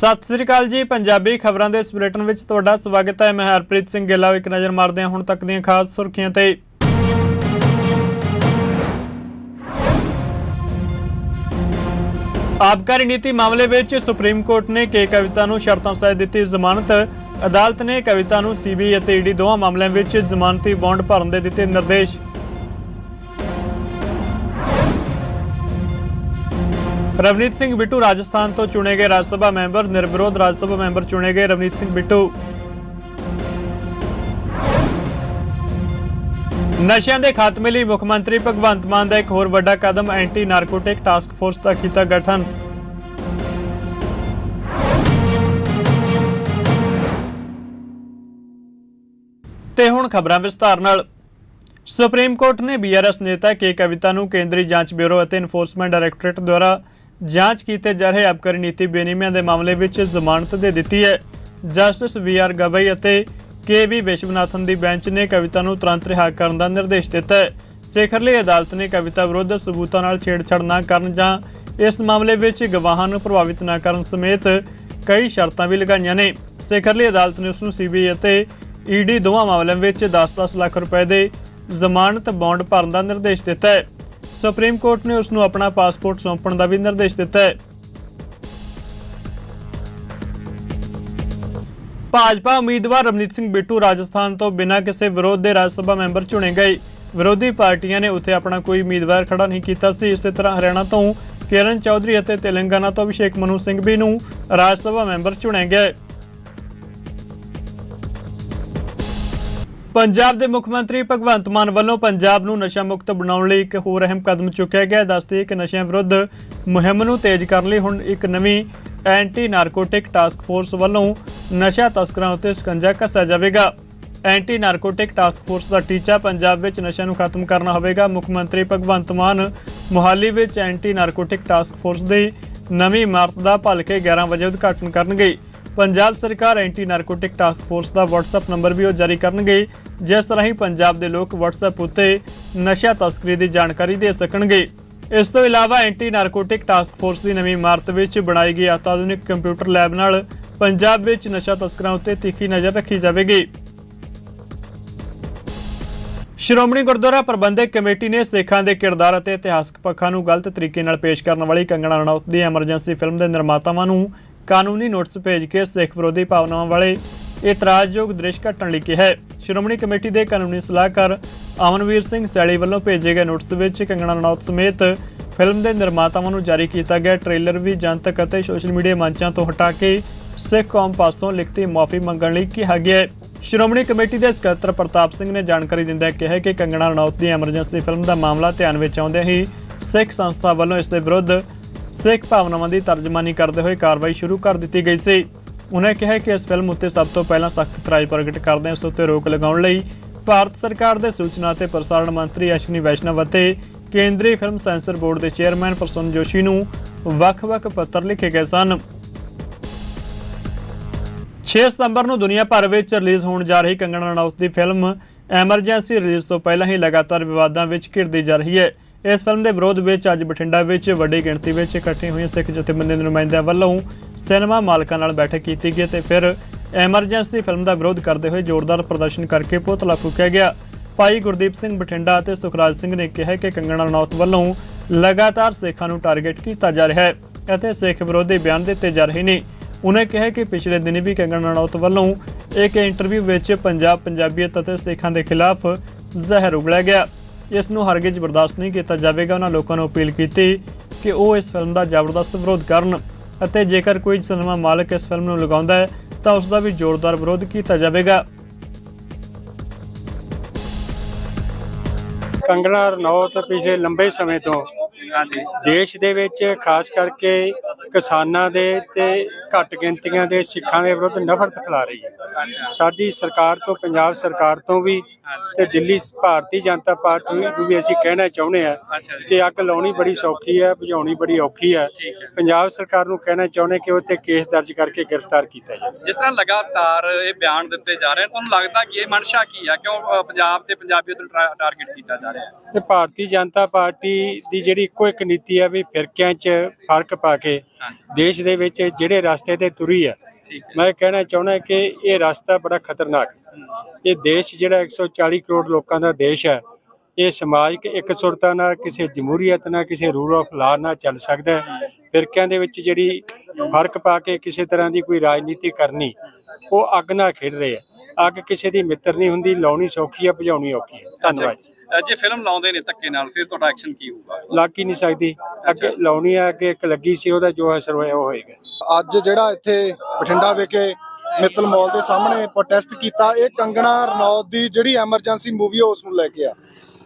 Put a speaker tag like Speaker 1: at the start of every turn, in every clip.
Speaker 1: ਸਤਿ ਸ੍ਰੀ ਅਕਾਲ ਜੀ। ਪੰਜਾਬੀ ਖਬਰਾਂ ਦੇ ਇਸ ਬੁਲੇਟਿਨ ਵਿੱਚ ਤੁਹਾਡਾ ਸਵਾਗਤ ਹੈ। ਮੈਂ ਹਰਪ੍ਰੀਤ ਸਿੰਘ ਗਿੱਲਾ ਇੱਕ ਨਜ਼ਰ ਮਾਰਦੇ ਹਾਂ ਹੁਣ ਤੱਕ ਦੀਆਂ ਖਾਸ ਸੁਰਖੀਆਂ ਤੇ। ਆਬਕਾਰੀ ਨੀਤੀ ਮਾਮਲੇ ਵਿੱਚ ਸੁਪਰੀਮ ਕੋਰਟ ਨੇ ਕੇ ਕਵਿਤਾ ਨੂੰ ਸ਼ਰਤਾਂ ਸਹਿਤ ਦਿੱਤੀ ਜ਼ਮਾਨਤ। ਅਦਾਲਤ ਨੇ ਕਵਿਤਾ ਨੂੰ ਸੀਬੀਆਈ ਅਤੇ ਈਡੀ ਦੋਵਾਂ ਮਾਮਲਿਆਂ ਵਿੱਚ ਜ਼ਮਾਨਤੀ ਬੌਂਡ ਭਰਨ ਦੇ ਦਿੱਤੇ ਨਿਰਦੇਸ਼। ਰਵਨੀਤ ਸਿੰਘ ਬਿੱਟੂ ਰਾਜਸਥਾਨ ਤੋਂ ਚੁਣੇ ਗਏ ਰਾਜ ਸਭਾ ਮੈਂਬਰ, ਨਿਰਵਿਰੋਧ ਰਾਜ ਸਭਾ ਮੈਂਬਰ ਚੁਣੇ ਗਏ ਰਵਨੀਤ ਸਿੰਘ ਬਿੱਟੂ। ਨਸ਼ਿਆਂ ਦੇ ਖਾਤਮੇ ਲਈ ਮੁੱਖ ਮੰਤਰੀ ਭਗਵੰਤ ਮਾਨ ਦਾ ਇੱਕ ਹੋਰ ਵੱਡਾ ਕਦਮ ਐਂਟੀ ਨਾਰਕੋਟਿਕ ਟਾਸਕ ਫੋਰਸ ਦਾ ਕੀਤਾ ਗਠਨ। ਤੇ ਹੁਣ ਖਬਰਾਂ ਵਿਸਤਾਰ ਨਾਲ। ਸੁਪਰੀਮ ਕੋਰਟ ਨੇ ਬੀਆਰਐਸ ਨੇਤਾ ਕੇ ਕਵਿਤਾ ਨੂੰ ਕੇਂਦਰੀ ਜਾਂਚ ਬਿਊਰੋ ਅਤੇ ਇਨਫੋਰਸਮੈਂਟ ਡਾਇਰੈਕਟੋਰੇਟ ਦੁਆਰਾ ਜਾਂਚ ਕੀਤੇ ਜਾ ਰਹੇ ਅਬਕਾਰੀ ਨੀਤੀ ਬੇਨਿਯਮਾਂ ਦੇ ਮਾਮਲੇ ਵਿੱਚ ਜ਼ਮਾਨਤ ਦੇ ਦਿੱਤੀ ਹੈ। ਜਸਟਿਸ ਵੀ ਆਰ ਗਵਈ ਅਤੇ ਕੇ ਵੀ ਵਿਸ਼ਵਨਾਥਨ ਦੀ ਬੈਂਚ ਨੇ ਕਵਿਤਾ ਨੂੰ ਤੁਰੰਤ ਰਿਹਾ ਕਰਨ ਦਾ ਨਿਰਦੇਸ਼ ਦਿੱਤਾ ਹੈ। ਸਿਖਰਲੀ ਅਦਾਲਤ ਨੇ ਕਵਿਤਾ ਵਿਰੁੱਧ ਸਬੂਤਾਂ ਨਾਲ ਛੇੜਛਾੜ ਨਾ ਕਰਨ ਜਾਂ ਇਸ ਮਾਮਲੇ ਵਿੱਚ ਗਵਾਹਾਂ ਨੂੰ ਪ੍ਰਭਾਵਿਤ ਨਾ ਕਰਨ ਸਮੇਤ ਕਈ ਸ਼ਰਤਾਂ ਵੀ ਲਗਾਈਆਂ ਨੇ। ਸਿਖਰਲੀ ਅਦਾਲਤ ਨੇ ਉਸ ਨੂੰ ਸੀਬੀਆਈ ਅਤੇ ਈਡੀ ਦੋਵਾਂ ਮਾਮਲਿਆਂ ਵਿੱਚ 10-10 ਲੱਖ ਰੁਪਏ ਦੇ ਜ਼ਮਾਨਤ ਬੌਂਡ ਭਰਨ ਦਾ ਨਿਰਦੇਸ਼ ਦਿੱਤਾ ਹੈ। ਸੁਪਰੀਮ ਕੋਰਟ ਨੇ ਉਸ ਨੂੰ ਆਪਣਾ ਪਾਸਪੋਰਟ ਸੌਂਪਣ ਦਾ ਵੀ ਨਿਰਦੇਸ਼ ਦਿੱਤਾ ਹੈ। ਭਾਜਪਾ ਉਮੀਦਵਾਰ ਰਵਨੀਤ ਸਿੰਘ ਬਿੱਟੂ ਰਾਜਸਥਾਨ ਤੋਂ ਬਿਨਾਂ ਕਿਸੇ ਵਿਰੋਧ ਦੇ ਰਾਜ ਸਭਾ ਮੈਂਬਰ ਚੁਣੇ ਗਏ। ਵਿਰੋਧੀ ਪਾਰਟੀਆਂ ਨੇ ਉੱਥੇ ਆਪਣਾ ਕੋਈ ਉਮੀਦਵਾਰ ਖੜਾ ਨਹੀਂ ਕੀਤਾ ਸੀ। ਇਸੇ ਤਰ੍ਹਾਂ ਹਰਿਆਣਾ ਤੋਂ ਕਿਰਨ ਚੌਧਰੀ ਅਤੇ ਤੇਲੰਗਾਨਾ ਤੋਂ ਅਭਿਸ਼ੇਕ ਮਨੂ ਸਿੰਘ ਵੀ ਨੂੰ ਰਾਜ ਸਭਾ ਮੈਂਬਰ ਚੁਣੇ ਗਏ ਪੰਜਾਬ ਦੇ ਮੁੱਖ ਮੰਤਰੀ ਭਗਵੰਤ ਮਾਨ ਵੱਲੋਂ ਪੰਜਾਬ ਨੂੰ ਨਸ਼ਾ ਮੁਕਤ ਬਣਾਉਣ ਲਈ ਇੱਕ ਹੋਰ ਅਹਿਮ ਕਦਮ ਚੁੱਕਿਆ ਗਿਆ। ਦੱਸਦੇ ਕਿ ਨਸ਼ਿਆਂ ਵਿਰੁੱਧ ਮੁਹਿੰਮ ਨੂੰ ਤੇਜ਼ ਕਰਨ ਲਈ ਹੁਣ ਇੱਕ ਨਵੀਂ ਐਂਟੀ ਨਾਰਕੋਟਿਕ ਟਾਸਕ ਫੋਰਸ ਵੱਲੋਂ ਨਸ਼ਾ ਤਸਕਰਾਂ ਉੱਤੇ ਸ਼ਿਕੰਜਾ ਕੱਸਿਆ ਜਾਵੇਗਾ। ਐਂਟੀ ਨਾਰਕੋਟਿਕ ਟਾਸਕ ਫੋਰਸ ਦਾ ਟੀਚਾ ਪੰਜਾਬ ਵਿੱਚ ਨਸ਼ਿਆਂ ਨੂੰ ਖਤਮ ਕਰਨਾ ਹੋਵੇਗਾ। ਮੁੱਖ ਮੰਤਰੀ ਭਗਵੰਤ ਮਾਨ ਮੁਹਾਲੀ ਵਿੱਚ ਐਂਟੀ ਨਾਰਕੋਟਿਕ ਟਾਸਕ ਫੋਰਸ ਦੀ ਨਵੀਂ ਇਮਾਰਤ ਦਾ ਭਲਕੇ 11 ਵਜੇ ਉਦਘਾਟਨ ਕਰਨਗੇ। ਪੰਜਾਬ ਸਰਕਾਰ ਐਂਟੀ ਨਾਰਕੋਟਿਕ ਟਾਸਕ ਫੋਰਸ ਦਾ WhatsApp ਨੰਬਰ ਵੀ ਉਹ ਜਾਰੀ ਕਰਨਗੇ। ਜਿਸ ਰਾਹੀਂ ਪੰਜਾਬ ਦੇ ਲੋਕ WhatsApp ਉੱਤੇ ਨਸ਼ਾ ਤਸਕਰੀ ਦੀ ਜਾਣਕਾਰੀ ਦੇ ਸਕਣਗੇ। ਇਸ ਤੋਂ ਇਲਾਵਾ ਐਂਟੀ ਨਾਰਕੋਟਿਕ ਟਾਸਕ ਫੋਰਸ ਦੀ ਨਵੀਂ ਇਮਾਰਤ ਵਿੱਚ ਬਣਾਈ ਗਈ ਅਤਿਆਧੁਨਿਕ ਕੰਪਿਊਟਰ ਲੈਬ ਨਾਲ ਪੰਜਾਬ ਵਿੱਚ ਨਸ਼ਾ ਤਸਕਰਾਂ ਉੱਤੇ ਤਿੱਖੀ ਨਜ਼ਰ ਰੱਖੀ ਜਾਵੇਗੀ। ਸ਼੍ਰੋਮਣੀ ਗੁਰਦੁਆਰਾ ਪ੍ਰਬੰਧਕ ਕਮੇਟੀ ਨੇ ਸਿੱਖਾਂ ਦੇ ਕਿਰਦਾਰ ਅਤੇ ਇਤਿਹਾਸਕ ਪੱਖਾਂ ਨੂੰ ਗਲਤ ਤਰੀਕੇ ਨਾਲ ਪੇਸ਼ ਕਰਨ ਵਾਲੀ ਕੰਗਣਾ ਰਣੌਤ ਦੀ ਐਮਰਜੈਂਸੀ ਫਿਲਮ ਦੇ ਨਿਰਮਾਤਾਵਾਂ ਨੂੰ ਕਾਨੂੰਨੀ ਨੋਟਿਸ ਭੇਜ ਕੇ ਸਿੱਖ ਵਿਰੋਧੀ ਭਾਵਨਾਵਾਂ ਵਾਲੇ ਇਤਰਾਜ਼ਯੋਗ ਦ੍ਰਿਸ਼ ਘਟਣ ਲਈ ਕਿਹਾ ਹੈ। ਸ਼੍ਰੋਮਣੀ ਕਮੇਟੀ ਦੇ ਕਾਨੂੰਨੀ ਸਲਾਹਕਾਰ ਅਮਨਵੀਰ ਸਿੰਘ ਸੈਲੀ ਵੱਲੋਂ ਭੇਜੇ ਗਏ ਨੋਟਿਸ ਵਿੱਚ ਕੰਗਣਾ ਰਣੌਤ ਸਮੇਤ ਫਿਲਮ ਦੇ ਨਿਰਮਾਤਾਵਾਂ ਨੂੰ ਜਾਰੀ ਕੀਤਾ ਗਿਆ ਟ੍ਰੇਲਰ ਵੀ ਜਨਤਕ ਅਤੇ ਸੋਸ਼ਲ ਮੀਡੀਆ ਮੰਚਾਂ ਤੋਂ ਹਟਾ ਕੇ ਸਿੱਖ ਕੌਮ ਪਾਸੋਂ ਲਿਖਤੀ ਮਾਫੀ ਮੰਗਣ ਲਈ ਕਿਹਾ ਗਿਆ ਹੈ। ਸ਼੍ਰੋਮਣੀ ਕਮੇਟੀ ਦੇ ਸਕੱਤਰ ਪ੍ਰਤਾਪ ਸਿੰਘ ਨੇ ਜਾਣਕਾਰੀ ਦਿੰਦਿਆਂ ਕਿਹਾ ਕਿ ਕੰਗਣਾ ਰਣੌਤ ਦੀ ਐਮਰਜੈਂਸੀ ਫਿਲਮ ਦਾ ਮਾਮਲਾ ਧਿਆਨ ਵਿੱਚ ਆਉਂਦਿਆਂ ਹੀ ਸਿੱਖ ਸੰਸਥਾ ਵੱਲੋਂ ਇਸ ਦੇ ਵਿਰੁੱਧ ਸਿੱਖ ਭਾਵਨਾਵਾਂ ਦੀ ਤਰਜਮਾਨੀ ਕਰਦੇ ਹੋਏ ਕਾਰਵਾਈ ਸ਼ੁਰੂ ਕਰ ਦਿੱਤੀ ਗਈ ਸੀ। ਉਨ੍ਹਾਂ ਕਿਹਾ ਕਿ ਇਸ ਫਿਲਮ ਉੱਤੇ ਸਭ ਤੋਂ ਪਹਿਲਾਂ ਸਖਤ ਇਤਰਾਜ਼ ਪ੍ਰਗਟ ਕਰਦੇ ਹਾਂ ਉੱਤੇ ਰੋਕ ਲਗਾਉਣ ਲਈ ਭਾਰਤ ਸਰਕਾਰ ਦੇ ਸੂਚਨਾ ਅਤੇ ਪ੍ਰਸਾਰਣ ਮੰਤਰੀ ਅਸ਼ਵਨੀ ਵੈਸ਼ਨਵ ਅਤੇ ਕੇਂਦਰੀ ਫਿਲਮ ਸੈਂਸਰ ਬੋਰਡ ਦੇ ਚੇਅਰਮੈਨ ਪ੍ਰਸੰਨ ਜੋਸ਼ੀ ਨੂੰ ਵੱਖ-ਵੱਖ ਪੱਤਰ ਲਿਖੇ ਗਏ ਸਨ। 6 ਸਤੰਬਰ ਨੂੰ ਦੁਨੀਆ ਭਰ ਵਿੱਚ ਰਿਲੀਜ਼ ਹੋਣ ਜਾ ਰਹੀ ਕੰਗਣਾ ਰਣੌਤ ਦੀ ਫਿਲਮ ਐਮਰਜੈਂਸੀ ਰਿਲੀਜ਼ ਤੋਂ ਪਹਿਲਾਂ ਹੀ ਲਗਾਤਾਰ ਵਿਵਾਦਾਂ ਵਿੱਚ ਘਿਰਦੀ ਜਾ ਰਹੀ ਹੈ। ਇਸ ਫਿਲਮ ਦੇ ਵਿਰੋਧ ਵਿੱਚ ਅੱਜ ਬਠਿੰਡਾ ਵਿੱਚ ਵੱਡੀ ਗਿਣਤੀ ਵਿੱਚ ਇਕੱਠੇ ਹੋਏ ਸਿੱਖ ਜਥੇਬੰਦੀਆਂ ਦੇ ਨੁਮਾਇੰਦਿਆਂ ਵੱਲੋਂ ਸਿਨੇਮਾ ਮਾਲਕਾਂ ਨਾਲ ਬੈਠਕ ਕੀਤੀ ਗਈ ਤੇ ਫਿਰ ਐਮਰਜੈਂਸੀ ਫਿਲਮ ਦਾ ਵਿਰੋਧ ਕਰਦੇ ਹੋਏ ਜ਼ੋਰਦਾਰ ਪ੍ਰਦਰਸ਼ਨ ਕਰਕੇ ਪੁਤਲਾ ਫੂਕਿਆ ਗਿਆ। ਭਾਈ ਗੁਰਦੀਪ ਸਿੰਘ ਬਠਿੰਡਾ ਅਤੇ ਸੁਖਰਾਜ ਸਿੰਘ ਨੇ ਕਿਹਾ ਕਿ ਕੰਗਣਾ ਰਣੌਤ ਵੱਲੋਂ ਲਗਾਤਾਰ ਸਿੱਖਾਂ ਨੂੰ ਟਾਰਗੇਟ ਕੀਤਾ ਜਾ ਰਿਹਾ ਹੈ ਅਤੇ ਸਿੱਖ ਵਿਰੋਧੀ ਬਿਆਨ ਦਿੱਤੇ ਜਾ ਰਹੇ ਨੇ। ਉਨ੍ਹਾਂ ਕਿਹਾ ਕਿ ਪਿਛਲੇ ਦਿਨੀ ਵੀ ਕੰਗਣਾ ਰਣੌਤ ਵੱਲੋਂ ਇੱਕ ਇੰਟਰਵਿਊ ਵਿੱਚ ਪੰਜਾਬ ਪੰਜਾਬੀਅਤ ਅਤੇ ਸਿੱਖਾਂ ਦੇ ਖਿਲਾਫ ਜ਼ਹਿਰ ਉਗਲਿਆ ਗਿਆ। ਇਸ ਨੂੰ ਹਰਗਿਜ਼ ਬਰਦਾਸ਼ਤ ਨਹੀਂ ਕੀਤਾ ਜਾਵੇਗਾ। ਉਹਨਾਂ ਲੋਕਾਂ ਨੂੰ ਅਪੀਲ ਕੀਤੀ ਕਿ ਉਹ ਇਸ ਫਿਲਮ ਦਾ ਜ਼ਬਰਦਸਤ ਵਿਰੋਧ ਕਰਨ ਅਤੇ ਜੇਕਰ ਕੋਈ ਸਿਨੇਮਾ ਮਾਲਕ ਇਸ ਫਿਲਮ ਨੂੰ ਲਗਾਉਂਦਾ ਹੈ ਤਾਂ ਉਸ ਦਾ ਵੀ ਜ਼ੋਰਦਾਰ ਵਿਰੋਧ ਕੀਤਾ ਜਾਵੇਗਾ।
Speaker 2: ਕੰਗਣਾ ਰਣੌਤ ਪਿਛਲੇ ਲੰਬੇ ਸਮੇਂ ਤੋਂ
Speaker 3: ਹਾਂਜੀ।
Speaker 2: ਦੇਸ਼ ਦੇ ਵਿੱਚ ਖਾਸ ਕਰਕੇ ਕਿਸਾਨਾਂ ਦੇ ਤੇ ਘੱਟ ਗਿਣਤੀਆਂ ਦੇ ਸਿੱਖਾਂ ਦੇ ਵਿਰੁੱਧ ਨਫ਼ਰਤ ਫੈਲਾ ਰਹੀ ਹੈ। ਸਾਡੀ ਸਰਕਾਰ ਤੋਂ ਪੰਜਾਬ ਸਰਕਾਰ ਤੋਂ ਵੀ ਤੇ ਦਿੱਲੀ ਭਾਰਤੀ ਜਨਤਾ ਪਾਰਟੀ ਨੂੰ ਵੀ ਅਸੀਂ ਕਹਿਣਾ ਚਾਹੁੰਦੇ ਆ ਕਿ ਅੱਗ ਲਾਉਣੀ ਬੜੀ ਸੌਖੀ ਹੈ ਬੁਝਾਉਣੀ ਬੜੀ ਔਖੀ ਹੈ। ਪੰਜਾਬ ਸਰਕਾਰ ਨੂੰ ਕਹਿਣਾ ਚਾਹੁੰਦੇ ਕਿ ਉਹ ਤੇ ਕੇਸ ਦਰਜ ਕਰਕੇ ਗ੍ਰਿਫਤਾਰ ਕੀਤਾ ਜਾਵੇ।
Speaker 3: ਜਿਸ ਤਰ੍ਹਾਂ ਲਗਾਤਾਰ ਇਹ ਬਿਆਨ ਦਿੱਤੇ ਜਾ ਰਹੇ ਹਨ ਤੁਹਾਨੂੰ ਲੱਗਦਾ ਕਿ ਇਹ ਮਨਸ਼ਾ ਕੀ ਹੈ? ਕਿਉਂ ਪੰਜਾਬ ਤੇ ਪੰਜਾਬੀਅਤ ਨੂੰ ਟਾਰਗੇਟ ਕੀਤਾ ਜਾ ਰਿਹਾ ਹੈ?
Speaker 2: ਤੇ ਭਾਰਤੀ ਜਨਤਾ ਪਾਰਟੀ ਦੀ ਜਿਹੜੀ ਇੱਕੋ ਇੱਕ ਨੀਤੀ ਹੈ ਵੀ ਫਿਰਕਿਆਂ 'ਚ ਫ਼ਰਕ ਪਾ ਕੇ ਦੇਸ਼ ਦੇ ਵਿੱਚ ਜਿਹੜੇ ਰਸਤੇ ਤੇ ਤੁਰੀ
Speaker 3: ਹੈ।
Speaker 2: ਮੈਂ ਕਹਿਣਾ ਚਾਹੁੰਦਾ ਕਿ ਇਹ ਰਸਤਾ ਬੜਾ ਖਤਰਨਾਕ ਹੈ। ਇਹ ਦੇਸ਼ ਜਿਹੜਾ 140 ਕਰੋੜ ਲੋਕਾਂ ਦਾ ਦੇਸ਼ ਹੈ ਇਹ ਸਮਾਜਿਕ ਇਕਸੁਰਤਾ ਨਾਲ ਕਿਸੇ ਜਮਹੂਰੀਅਤ ਨਾਲ ਕਿਸੇ ਰੂਲ ਆਫ ਲਾ ਨਾਲ ਚੱਲ ਸਕਦਾ ਹੈ। ਫਿਰਕਿਆਂ ਦੇ ਵਿੱਚ ਜਿਹੜੀ ਫ਼ਰਕ ਪਾ ਕੇ ਕਿਸੇ ਤਰ੍ਹਾਂ ਦੀ ਕੋਈ ਰਾਜਨੀਤੀ ਕਰਨੀ ਉਹ ਅੱਗ ਨਾਲ ਖੇਡ ਰਹੇ ਆ। ਅੱਗ ਕਿਸੇ ਦੀ ਮਿੱਤਰ ਨਹੀਂ ਹੁੰਦੀ ਲਾਉਣੀ ਸੌਖੀ ਆ ਭਜਾਉਣੀ ਔਖੀ ਹੈ ਧੰਨਵਾਦ ਜੀ
Speaker 3: ਫਿਲਮ ਲਾਉਂਦੇ ਨੇ ਧੱਕੇ ਨਾਲ ਫਿਰ ਤੁਹਾਡਾ ਐਕਸ਼ਨ ਕੀ ਹੋਊਗਾ?
Speaker 2: ਲੱਗ ਹੀ ਨਹੀਂ ਸਕਦੀ। ਅੱਗੇ ਲਾਉਣੀ ਆ ਅੱਗੇ ਇੱਕ ਲੱਗੀ ਸੀ ਉਹਦਾ ਜੋ ਅਸਰ ਹੋਇਆ ਉਹ ਹੋਏਗਾ।
Speaker 4: ਅੱਜ ਜਿਹੜਾ ਇੱਥੇ ਬਠਿੰਡਾ ਵਿਖੇ ਮਿੱਤਲ ਮਾਲ ਦੇ ਸਾਹਮਣੇ ਪ੍ਰੋਟੈਸਟ ਕੀਤਾ ਇਹ ਕੰਗਣਾ ਰਣੌਤ ਦੀ ਜਿਹੜੀ ਐਮਰਜੈਂਸੀ ਮੂਵੀ ਉਸ ਨੂੰ ਲੈ ਕੇ ਆ।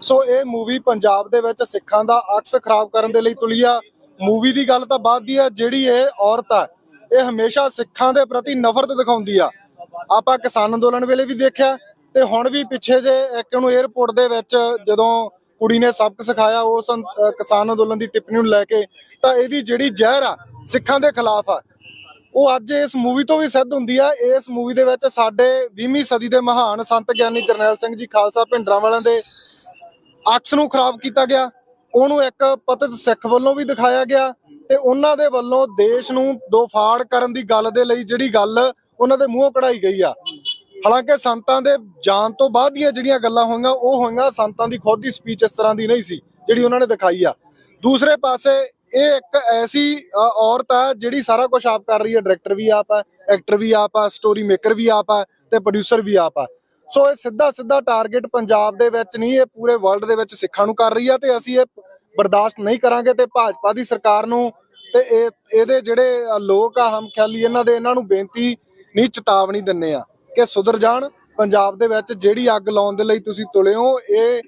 Speaker 4: ਸੋ ਇਹ ਮੂਵੀ ਪੰਜਾਬ ਦੇ ਵਿੱਚ ਸਿੱਖਾਂ ਦਾ ਅਕਸ ਖਰਾਬ ਕਰਨ ਦੇ ਲਈ ਤੁਲੀ ਆ। ਮੂਵੀ ਦੀ ਗੱਲ ਤਾਂ ਬਾਅਦ ਦੀ ਆ ਜਿਹੜੀ ਇਹ ਔਰਤ ਆ ਇਹ ਹਮੇਸ਼ਾ ਸਿੱਖਾਂ ਦੇ ਪ੍ਰਤੀ ਨਫ਼ਰਤ ਦਿਖਾਉਂਦੀ ਆ। ਆਪਾਂ ਕਿਸਾਨ ਅੰਦੋਲਨ ਵੇਲੇ ਵੀ ਦੇਖਿਆ ਤੇ ਹੁਣ ਵੀ ਪਿੱਛੇ ਜੇ ਇੱਕ ਨੂੰ 에어ਪੋਰਟ ਦੇ ਵਿੱਚ ਜਦੋਂ ਕੁੜੀ ਨੇ ਸਬਕ ਸਿਖਾਇਆ ਉਸ ਕਿਸਾਨ ਅੰਦੋਲਨ ਦੀ ਟਿੱਪਣੀ ਨੂੰ ਲੈ ਕੇ, ਤਾਂ ਇਹਦੀ ਜਿਹੜੀ ਜ਼ਹਿਰ ਆ, ਸਿੱਖਾਂ ਦੇ ਖਿਲਾਫ ਆ। ਉਹ ਅੱਜ ਇਸ ਮੂਵੀ ਤੋਂ ਵੀ ਸਿੱਧ ਹੁੰਦੀ ਆ। ਇਸ ਮੂਵੀ ਦੇ ਵਿੱਚ ਸਾਡੇ 20ਵੀਂ ਸਦੀ ਦੇ ਮਹਾਨ ਸੰਤ ਗਿਆਨੀ ਜਰਨੈਲ ਸਿੰਘ ਜੀ ਖਾਲਸਾ ਭਿੰਡਰਾਂ ਵਾਲਿਆਂ ਦੇ ਅਕਸ ਨੂੰ ਖਰਾਬ ਕੀਤਾ ਗਿਆ। ਉਹਨੂੰ ਇੱਕ ਪਤਿਤ ਸਿੱਖ ਵੱਲੋਂ ਵੀ ਦਿਖਾਇਆ ਗਿਆ ਤੇ ਉਹਨਾਂ ਦੇ ਵੱਲੋਂ ਦੇਸ਼ ਨੂੰ ਦੋ ਫਾੜ ਕਰਨ ਦੀ ਗੱਲ ਦੇ ਲਈ ਜਿਹੜੀ ਗੱਲ ਉਹਨਾਂ ਦੇ ਮੂੰਹੋਂ ਕਢਾਈ ਗਈ ਆ। ਹਾਲਾਂਕਿ ਸੰਤਾਂ ਦੇ ਜਾਣ ਤੋਂ ਬਾਅਦ ਦੀਆਂ ਜਿਹੜੀਆਂ ਗੱਲਾਂ ਹੋਈਆਂ, ਉਹ ਹੋਈਆਂ ਸੰਤਾਂ ਦੀ ਖੁਦ ਦੀ ਸਪੀਚ ਇਸ ਤਰ੍ਹਾਂ ਦੀ ਨਹੀਂ ਸੀ, ਜਿਹੜੀ ਉਹਨਾਂ ਨੇ ਦਿਖਾਈ ਆ। ਦੂਸਰੇ ਪਾਸੇ ਇਹ ਇੱਕ ਐਸੀ ਔਰਤ ਆ ਜਿਹੜੀ ਸਾਰਾ ਕੁਝ ਆਪ ਕਰ ਰਹੀ ਹੈ ਡਾਇਰੈਕਟਰ ਵੀ ਆਪ ਆ ਐਕਟਰ ਵੀ ਆਪ ਆ ਸਟੋਰੀ ਮੇਕਰ ਵੀ ਆਪ ਆ ਤੇ ਪ੍ਰੋਡਿਊਸਰ ਵੀ ਆਪ ਆ। ਸੋ ਇਹ ਸਿੱਧਾ ਸਿੱਧਾ ਟਾਰਗੇਟ ਪੰਜਾਬ ਦੇ ਵਿੱਚ ਨਹੀਂ, ਇਹ ਪੂਰੇ ਵਰਲਡ ਦੇ ਵਿੱਚ ਸਿੱਖਾਂ ਨੂੰ ਕਰ ਰਹੀ ਆ ਤੇ ਅਸੀਂ ਇਹ ਬਰਦਾਸ਼ਤ ਨਹੀਂ ਕਰਾਂਗੇ ਤੇ ਭਾਜਪਾ ਦੀ ਸਰਕਾਰ ਨੂੰ ਤੇ ਇਹ, ਇਹਦੇ ਜਿਹੜੇ ਲੋਕ ਆ, ਹਮ ਖਿਆਲੀ, ਇਹਨਾਂ ਦੇ, ਇਹਨਾਂ ਨੂੰ ਬੇਨਤੀ ਨਹੀਂ, ਚੇਤਾਵਨੀ ਦਿੰਨੇ ਆ। ਕਿ ਸੁਧਰ ਜਾਣ। ਪੰਜਾਬ ਦੇ ਵਿੱਚ ਜਿਹੜੀ ਅੱਗ ਲਾਉਣ ਦੇ ਲਈ ਤੁਸੀਂ ਤੁਲੇ ਹੋ, ਇਹ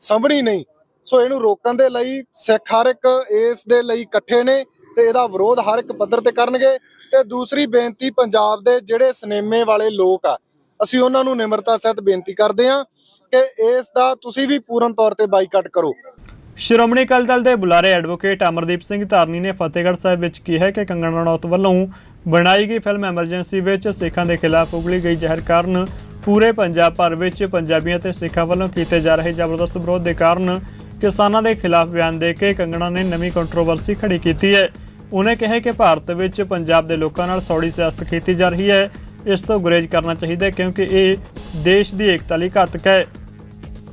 Speaker 4: ਸੰਭਣੀ ਨਹੀਂ। ਸੋ ਇਹਨੂੰ ਰੋਕਣ ਦੇ ਲਈ ਸਿੱਖ ਹਰ ਇੱਕ ਇਸ ਦੇ ਲਈ ਇਕੱਠੇ ਨੇ ਤੇ ਇਹਦਾ ਵਿਰੋਧ ਹਰ ਇੱਕ ਪੱਧਰ ਤੇ ਕਰਨਗੇ। ਤੇ ਦੂਸਰੀ ਬੇਨਤੀ ਪੰਜਾਬ ਦੇ ਜਿਹੜੇ ਸਿਨੇਮੇ ਵਾਲੇ ਲੋਕ ਆ, ਅਸੀਂ ਉਹਨਾਂ ਨੂੰ ਨਿਮਰਤਾ ਸਹਿਤ ਬੇਨਤੀ ਕਰਦੇ ਹਾਂ ਕਿ ਇਸ ਦਾ ਤੁਸੀਂ ਵੀ ਪੂਰਨ ਤੌਰ ਤੇ ਬਾਈਕਾਟ ਕਰੋ।
Speaker 1: ਸ਼੍ਰੋਮਣੀ ਅਕਾਲੀ ਦਲ ਦੇ ਬੁਲਾਰੇ ਐਡਵੋਕੇਟ ਅਮਰਦੀਪ ਸਿੰਘ ਧਾਰਨੀ ਨੇ ਫਤਿਹਗੜ੍ਹ ਸਾਹਿਬ ਵਿੱਚ ਕਿਹਾ ਕਿ ਕੰਗਣਾ ਰਣੌਤ ਵੱਲੋਂ ਬਣਾਈ ਗਈ ਫਿਲਮ ਐਮਰਜੈਂਸੀ ਵਿੱਚ ਸਿੱਖਾਂ ਦੇ ਖਿਲਾਫ ਉਗਲੀ ਗਈ ਜ਼ਹਿਰ ਕਾਰਨ ਪੂਰੇ ਪੰਜਾਬ ਭਰ ਵਿੱਚ ਪੰਜਾਬੀਆਂ ਤੇ ਸਿੱਖਾਂ ਵੱਲੋਂ ਕੀਤੇ ਜਾ ਰਹੇ ਜ਼ਬਰਦਸਤ ਵਿਰੋਧ ਦੇ ਕਾਰਨ ਕਿਸਾਨਾਂ ਦੇ ਖਿਲਾਫ ਬਿਆਨ ਦੇ ਕੇ ਕੰਗਣਾ ਨੇ ਨਵੀਂ ਕੰਟਰੋਵਰਸੀ ਖੜੀ ਕੀਤੀ ਹੈ। ਉਹਨੇ ਕਿਹਾ ਕਿ ਭਾਰਤ ਵਿੱਚ ਪੰਜਾਬ ਦੇ ਲੋਕਾਂ ਨਾਲ ਸੌੜੀ ਸਿਆਸਤ ਕੀਤੀ ਜਾ ਰਹੀ ਹੈ। ਇਸ ਤੋਂ ਗੁਰੇਜ਼ ਕਰਨਾ ਚਾਹੀਦਾ ਕਿਉਂਕਿ ਇਹ ਦੇਸ਼ ਦੀ ਏਕਤਾ ਲਈ ਘਾਤਕ ਹੈ।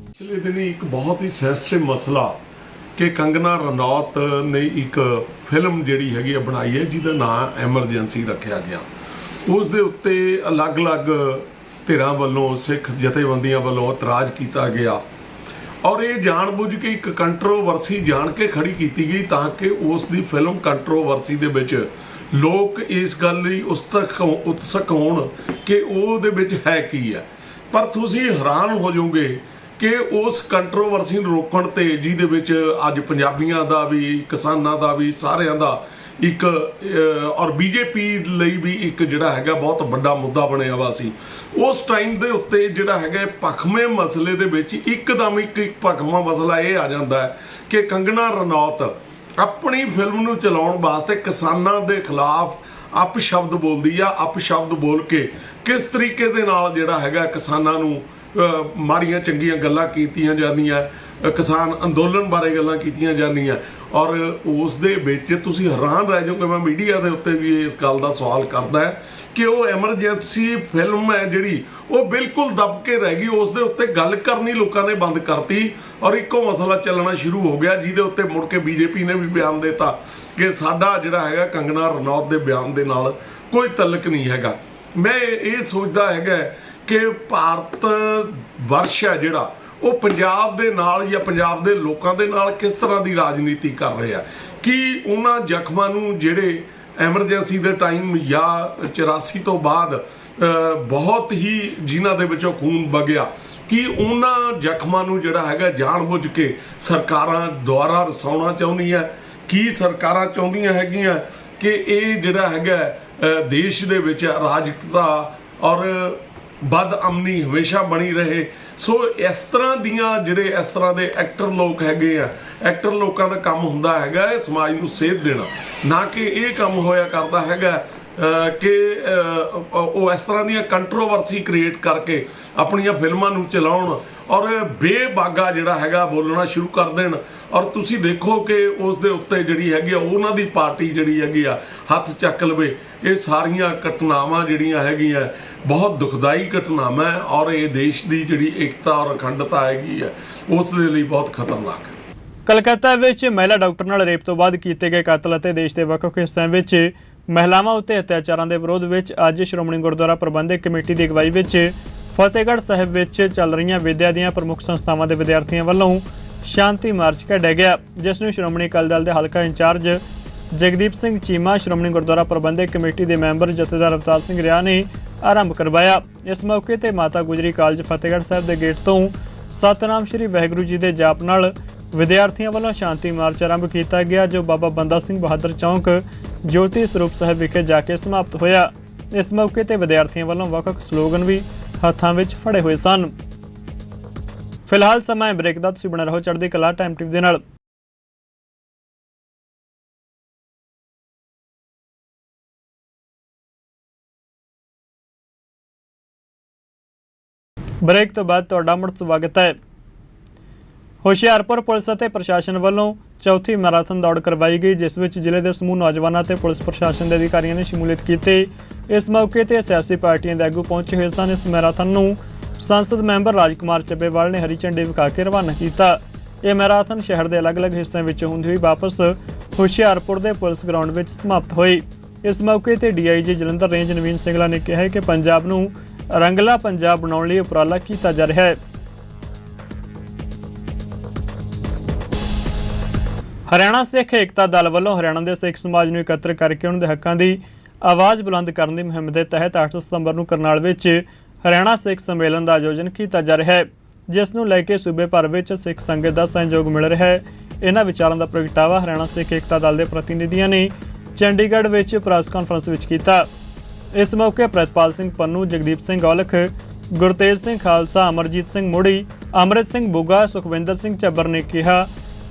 Speaker 5: ਪਿਛਲੇ ਦਿਨੀ ਇੱਕ ਬਹੁਤ ਹੀ ਸੈਂਸਿਟਿਵ ਮਸਲਾ ਕਿ ਕੰਗਨਾ ਰਣੌਤ ਨੇ ਇੱਕ ਫਿਲਮ ਜਿਹੜੀ ਹੈਗੀ ਆ ਬਣਾਈ ਹੈ, ਜਿਹਦਾ ਨਾਮ ਐਮਰਜੈਂਸੀ ਰੱਖਿਆ ਗਿਆ। ਉਸ ਦੇ ਉੱਤੇ ਅਲੱਗ-ਅਲੱਗ ਧਿਰਾਂ ਵੱਲੋਂ, ਸਿੱਖ ਜਥੇਬੰਦੀਆਂ ਵੱਲੋਂ ਇਤਰਾਜ਼ ਕੀਤਾ ਗਿਆ। ਔਰ ਇਹ ਜਾਣਬੁੱਝ ਕੇ ਇੱਕ ਕੰਟਰੋਵਰਸੀ ਜਾਣ ਕੇ ਖੜੀ ਕੀਤੀ ਗਈ ਤਾਂ ਕਿ ਉਸ ਦੀ ਫਿਲਮ ਕੰਟਰੋਵਰਸੀ ਦੇ ਵਿੱਚ ਲੋਕ ਇਸ ਗੱਲ ਲਈ ਉਸ ਤੱਕ ਉਤਸਕ ਹੋਣ ਕਿ ਉਹਦੇ ਵਿੱਚ ਹੈ ਕੀ ਹੈ। ਪਰ ਤੁਸੀਂ ਹੈਰਾਨ ਹੋ ਜਾਓਗੇ ਕਿ ਉਸ ਕੰਟਰੋਵਰਸੀ ਨੂੰ ਰੋਕਣ ਤੇ ਜਿਹਦੇ ਵਿੱਚ ਅੱਜ ਪੰਜਾਬੀਆਂ ਦਾ ਵੀ ਕਿਸਾਨਾਂ ਦਾ ਵੀ ਸਾਰਿਆਂ ਦਾ ਇੱਕ ਅਹ, ਔਰ ਬੀਜੇਪੀ ਲਈ ਵੀ ਇੱਕ ਜਿਹੜਾ ਹੈਗਾ ਬਹੁਤ ਵੱਡਾ ਮੁੱਦਾ ਬਣਿਆ ਵਾ ਸੀ। ਉਸ ਟਾਈਮ ਦੇ ਉੱਤੇ ਜਿਹੜਾ ਹੈਗਾ ਪਖਮੇ ਮਸਲੇ ਦੇ ਵਿੱਚ ਇੱਕਦਮ ਇੱਕ ਇੱਕ ਪਖਮਾ ਮਸਲਾ ਇਹ ਆ ਜਾਂਦਾ ਹੈ ਕਿ ਕੰਗਣਾ ਰਣੌਤ ਆਪਣੀ ਫਿਲਮ ਨੂੰ ਚਲਾਉਣ ਵਾਸਤੇ ਕਿਸਾਨਾਂ ਦੇ ਖਿਲਾਫ ਅਪ ਸ਼ਬਦ ਬੋਲਦੀ ਆ ਅਪ ਸ਼ਬਦ ਬੋਲ ਕੇ ਕਿਸ ਤਰੀਕੇ ਦੇ ਨਾਲ ਜਿਹੜਾ ਹੈਗਾ ਕਿਸਾਨਾਂ ਨੂੰ ਅਹ, ਮਾੜੀਆਂ ਚੰਗੀਆਂ ਗੱਲਾਂ ਕੀਤੀਆਂ ਜਾਂਦੀਆਂ ਕਿਸਾਨ ਅੰਦੋਲਨ ਬਾਰੇ ਗੱਲਾਂ ਕੀਤੀਆਂ ਜਾਂਦੀਆਂ। ਔਰ ਉਸ ਦੇ ਵਿੱਚ ਤੁਸੀਂ ਹੈਰਾਨ ਰਹਿ ਜਾਓਗੇ ਮੈਂ ਮੀਡੀਆ ਦੇ ਉੱਤੇ ਵੀ ਇਸ ਗੱਲ ਦਾ ਸਵਾਲ ਕਰਦਾ ਕਿ ਉਹ ਐਮਰਜੈਂਸੀ ਫਿਲਮ ਹੈ ਜਿਹੜੀ ਉਹ ਬਿਲਕੁਲ ਦਬ ਕੇ ਰਹਿ ਗਈ ਉਸ ਦੇ ਉੱਤੇ ਗੱਲ ਕਰਨੀ ਲੋਕਾਂ ਨੇ ਬੰਦ ਕਰਤੀ। ਔਰ ਇੱਕੋ ਮਸਲਾ ਚੱਲਣਾ ਸ਼ੁਰੂ ਹੋ ਗਿਆ ਜਿਹਦੇ ਉੱਤੇ ਮੁੜ ਕੇ ਬੀਜੇਪੀ ਨੇ ਵੀ ਬਿਆਨ ਦਿੱਤਾ ਕਿ ਸਾਡਾ ਜਿਹੜਾ ਹੈਗਾ ਕੰਗਨਾ ਰਣੌਤ ਦੇ ਬਿਆਨ ਦੇ ਨਾਲ ਕੋਈ ਤਲਕ ਨਹੀਂ ਹੈਗਾ। ਮੈਂ ਇਹ ਸੋਚਦਾ ਹੈਗਾ ਕਿ ਭਾਰਤ ਵਰਸ਼ ਹੈ ਜਿਹੜਾ, ਉਹ ਪੰਜਾਬ ਦੇ ਨਾਲ ਜਾਂ ਪੰਜਾਬ ਦੇ ਲੋਕਾਂ ਦੇ ਨਾਲ ਕਿਸ ਤਰ੍ਹਾਂ ਦੀ ਰਾਜਨੀਤੀ ਕਰ ਰਿਹਾ ਕਿ ਉਹਨਾਂ ਜ਼ਖਮਾਂ ਨੂੰ ਜਿਹੜੇ ਐਮਰਜੈਂਸੀ ਦੇ ਟਾਈਮ ਜਾਂ 84 ਤੋਂ ਬਾਅਦ ਬਹੁਤ ਹੀ ਜਿਨ੍ਹਾਂ ਦੇ ਵਿੱਚੋਂ ਖੂਨ ਵਗਿਆ, ਕਿ ਉਹਨਾਂ ਜ਼ਖਮਾਂ ਨੂੰ ਜਿਹੜਾ ਹੈਗਾ ਜਾਣਬੁੱਝ ਕੇ ਸਰਕਾਰਾਂ ਦੁਆਰਾ ਰਸਾਉਣਾ ਹੈ ਕੀ ਸਰਕਾਰਾਂ ਚਾਹੁੰਦੀਆਂ ਹੈਗੀਆਂ ਕਿ ਇਹ ਜਿਹੜਾ ਹੈਗਾ ਦੇਸ਼ ਦੇ ਵਿੱਚ ਅਰਾਜਕਤਾ ਔਰ ਬਦ ਅਮਨੀ ਹਮੇਸ਼ਾ ਬਣੀ ਰਹੇ। ਸੋ ਇਸ ਤਰ੍ਹਾਂ ਦੀਆਂ ਜਿਹੜੇ ਇਸ ਤਰ੍ਹਾਂ ਦੇ ਐਕਟਰ ਲੋਕ ਹੈਗੇ ਆ ਐਕਟਰ ਲੋਕਾਂ ਦਾ ਕੰਮ ਹੁੰਦਾ ਹੈਗਾ ਇਹ ਸਮਾਜ ਨੂੰ ਸੇਧ ਦੇਣਾ। ਨਾ ਕਿ ਇਹ ਕੰਮ ਹੋਇਆ ਕਰਦਾ ਹੈਗਾ ਕਿ ਉਹ ਇਸ ਤਰ੍ਹਾਂ ਦੀਆਂ ਕੰਟਰੋਵਰਸੀ ਕ੍ਰੀਏਟ ਕਰਕੇ ਆਪਣੀਆਂ ਫਿਲਮਾਂ ਨੂੰ ਚਲਾਉਣ ਔਰ ਬੇਬਾਗਾ ਜਿਹੜਾ ਹੈਗਾ ਬੋਲਣਾ ਸ਼ੁਰੂ ਕਰ ਦੇਣ। ਔਰ ਤੁਸੀਂ ਦੇਖੋ ਕਿ ਉਸ ਦੇ ਉੱਤੇ ਜਿਹੜੀ ਹੈਗੀ ਆ, ਉਹਨਾਂ ਦੀ ਪਾਰਟੀ ਜਿਹੜੀ ਹੈਗੀ ਆ, ਹੱਥ ਚੱਕ ਲਵੇ। ਇਹ ਸਾਰੀਆਂ ਘਟਨਾਵਾਂ ਜਿਹੜੀਆਂ ਹੈਗੀਆਂ, ਬਹੁਤ ਦੁਖਦਾਈ ਘਟਨਾਵਾਂ ਔਰ ਇਹ ਦੇਸ਼ ਦੀ ਜਿਹੜੀ ਏਕਤਾ ਔਰ ਅਖੰਡਤਾ ਹੈਗੀ ਹੈ ਉਸ ਦੇ ਲਈ ਬਹੁਤ ਖਤਰਨਾਕ ਹੈ।
Speaker 1: ਕਲਕੱਤਾ ਵਿੱਚ ਮਹਿਲਾ ਡਾਕਟਰ ਨਾਲ ਰੇਪ ਤੋਂ ਬਾਅਦ ਕੀਤੇ ਗਏ ਕਤਲ ਅਤੇ ਦੇਸ਼ ਦੇ ਵੱਖ-ਵੱਖ ਹਿੱਸਿਆਂ ਵਿੱਚ ਮਹਿਲਾਵਾਂ ਉੱਤੇ ਅਤਿਆਚਾਰਾਂ ਦੇ ਵਿਰੋਧ ਵਿੱਚ ਅੱਜ ਸ਼੍ਰੋਮਣੀ ਗੁਰਦੁਆਰਾ ਪ੍ਰਬੰਧਕ ਕਮੇਟੀ ਦੀ ਅਗਵਾਈ ਵਿੱਚ ਫਤਿਹਗੜ੍ਹ ਸਾਹਿਬ ਵਿੱਚ ਚੱਲ ਰਹੀਆਂ ਵਿਦਿਆ ਦੀਆਂ ਪ੍ਰਮੁੱਖ ਸੰਸਥਾਵਾਂ ਦੇ ਵਿਦਿਆਰਥੀਆਂ ਵੱਲੋਂ ਸ਼ਾਂਤੀ ਮਾਰਚ ਕੱਢਿਆ ਗਿਆ, ਜਿਸ ਨੂੰ ਸ਼੍ਰੋਮਣੀ ਅਕਾਲੀ ਦਲ ਦੇ ਹਲਕਾ in charge Jagdeep Singh Cheema, Shiromani Gurdwara Prabandhak Committee ਦੇ ਮੈਂਬਰ ਜਥੇਦਾਰ ਅਵਤਾਰ ਸਿੰਘ ਰਿਆ ਨੇ ਆਰੰਭ ਕਰਵਾਇਆ। ਇਸ ਮੌਕੇ ਤੇ ਮਾਤਾ ਗੁਜਰੀ ਕਾਲਜ ਫਤਿਹਗੜ੍ਹ ਸਾਹਿਬ ਦੇ ਗੇਟ ਤੋਂ ਸਤਨਾਮ ਸ੍ਰੀ ਵਾਹਿਗੁਰੂ ਜੀ ਦੇ ਜਾਪ ਨਾਲ ਵਿਦਿਆਰਥੀਆਂ ਵੱਲੋਂ ਸ਼ਾਂਤੀ ਮਾਰਚ ਆਰੰਭ ਕੀਤਾ ਗਿਆ, ਜੋ ਬਾਬਾ ਬੰਦਾ ਸਿੰਘ ਬਹਾਦਰ ਚੌਂਕ ਜੋਤੀ ਸਰੂਪ ਸਾਹਿਬ ਵਿਖੇ ਜਾ ਕੇ ਸਮਾਪਤ ਹੋਇਆ। ਇਸ ਮੌਕੇ ਤੇ ਵਿਦਿਆਰਥੀਆਂ ਵੱਲੋਂ ਵੱਖ-ਵੱਖ ਸਲੋਗਨ ਵੀ ਹੱਥਾਂ ਵਿੱਚ ਫੜੇ ਹੋਏ ਸਨ। ਫਿਲਹਾਲ ਸਮਾਂ ਬ੍ਰੇਕ ਦਾ, ਤੁਸੀਂ ਬਣੇ ਰਹੋ ਚੜ੍ਹਦੀ ਕਲਾ ਟਾਈਮ ਟਿਪ ਦੇ ਨਾਲ। ਬ੍ਰੇਕ ਤੋਂ ਬਾਅਦ ਤੁਹਾਡਾ ਮੁੜ ਸਵਾਗਤ ਹੈ। ਹੁਸ਼ਿਆਰਪੁਰ ਪੁਲਿਸ ਅਤੇ ਪ੍ਰਸ਼ਾਸਨ ਵੱਲੋਂ ਚੌਥੀ ਮੈਰਾਥਨ ਦੌੜ ਕਰਵਾਈ ਗਈ, ਜਿਸ ਵਿੱਚ ਜ਼ਿਲ੍ਹੇ ਦੇ ਸਮੂਹ ਨੌਜਵਾਨਾਂ ਤੇ ਪੁਲਿਸ ਪ੍ਰਸ਼ਾਸਨ ਦੇ ਅਧਿਕਾਰੀਆਂ ਨੇ ਸ਼ਮੂਲੀਅਤ ਕੀਤੀ। ਇਸ ਮੌਕੇ ਤੇ ਸਿਆਸੀ ਪਾਰਟੀਆਂ ਦੇ ਆਗੂ ਪਹੁੰਚੇ ਹੋਏ ਸਨ। ਇਸ ਮੈਰਾਥਨ ਨੂੰ ਸੰਸਦ ਮੈਂਬਰ ਰਾਜਕੁਮਾਰ ਚੱਬੇਵਾਲ ਨੇ ਹਰੀ ਝੰਡੀ ਵਿਖਾ ਕੇ ਰਵਾਨਾ ਕੀਤਾ। ਇਹ ਮੈਰਾਥਨ ਸ਼ਹਿਰ ਦੇ ਅਲੱਗ-ਅਲੱਗ ਹਿੱਸਿਆਂ ਵਿੱਚ ਹੁੰਦੀ ਹੋਈ ਵਾਪਸ ਹੁਸ਼ਿਆਰਪੁਰ ਦੇ ਪੁਲਿਸ ਗਰਾਊਂਡ ਵਿੱਚ ਸਮਾਪਤ ਹੋਈ। ਇਸ ਮੌਕੇ ਤੇ ਡੀਆਈਜੀ ਜਲੰਧਰ ਰੇਂਜ ਨਵੀਨ ਸਿੰਘਲਾ ਨੇ ਕਿਹਾ ਕਿ ਪੰਜਾਬ ਨੂੰ ਰੰਗਲਾ ਪੰਜਾਬ ਬਣਾਉਣ ਲਈ ਉਪਰਾਲਾ ਕੀਤਾ ਜਾ ਰਿਹਾ ਹੈ। ਹਰਿਆਣਾ ਸਿੱਖ ਏਕਤਾ ਦਲ ਵੱਲੋਂ ਹਰਿਆਣਾ ਦੇ ਸਿੱਖ ਸਮਾਜ ਨੂੰ ਇਕੱਤਰ ਕਰਕੇ ਉਹਨਾਂ ਦੇ ਹੱਕਾਂ ਦੀ ਆਵਾਜ਼ ਬੁਲੰਦ ਕਰਨ ਦੀ ਮੁਹਿੰਮ ਦੇ ਤਹਿਤ 8 ਸਤੰਬਰ ਨੂੰ ਕਰਨਾਲ ਵਿੱਚ ਹਰਿਆਣਾ ਸਿੱਖ ਸੰਮੇਲਨ ਦਾ ਆਯੋਜਨ ਕੀਤਾ ਜਾ ਰਿਹਾ ਹੈ, ਜਿਸ ਨੂੰ ਲੈ ਕੇ ਸੂਬੇ ਭਰ ਵਿੱਚ ਸਿੱਖ ਸੰਗਤ ਦਾ ਸਹਿਯੋਗ ਮਿਲ ਰਿਹਾ ਹੈ। ਇਹਨਾਂ ਵਿਚਾਰਾਂ ਦਾ ਪ੍ਰਗਟਾਵਾ ਹਰਿਆਣਾ ਸਿੱਖ ਏਕਤਾ ਦਲ ਦੇ ਪ੍ਰਤੀਨਿਧੀਆਂ ਨੇ ਚੰਡੀਗੜ੍ਹ ਵਿੱਚ ਪ੍ਰੈਸ ਕਾਨਫਰੰਸ ਵਿੱਚ ਕੀਤਾ। ਇਸ ਮੌਕੇ ਪ੍ਰਤਪਾਲ ਸਿੰਘ ਪੰਨੂ, ਜਗਦੀਪ ਸਿੰਘ ਔਲਖ, ਗੁਰਤੇਜ ਸਿੰਘ ਖਾਲਸਾ, ਅਮਰਜੀਤ ਸਿੰਘ ਮੋੜੀ ਅਮਰਿਤ ਸਿੰਘ ਬੁੱਗਾ, ਸੁਖਵਿੰਦਰ ਸਿੰਘ ਚੱਬਰ ਨੇ ਕਿਹਾ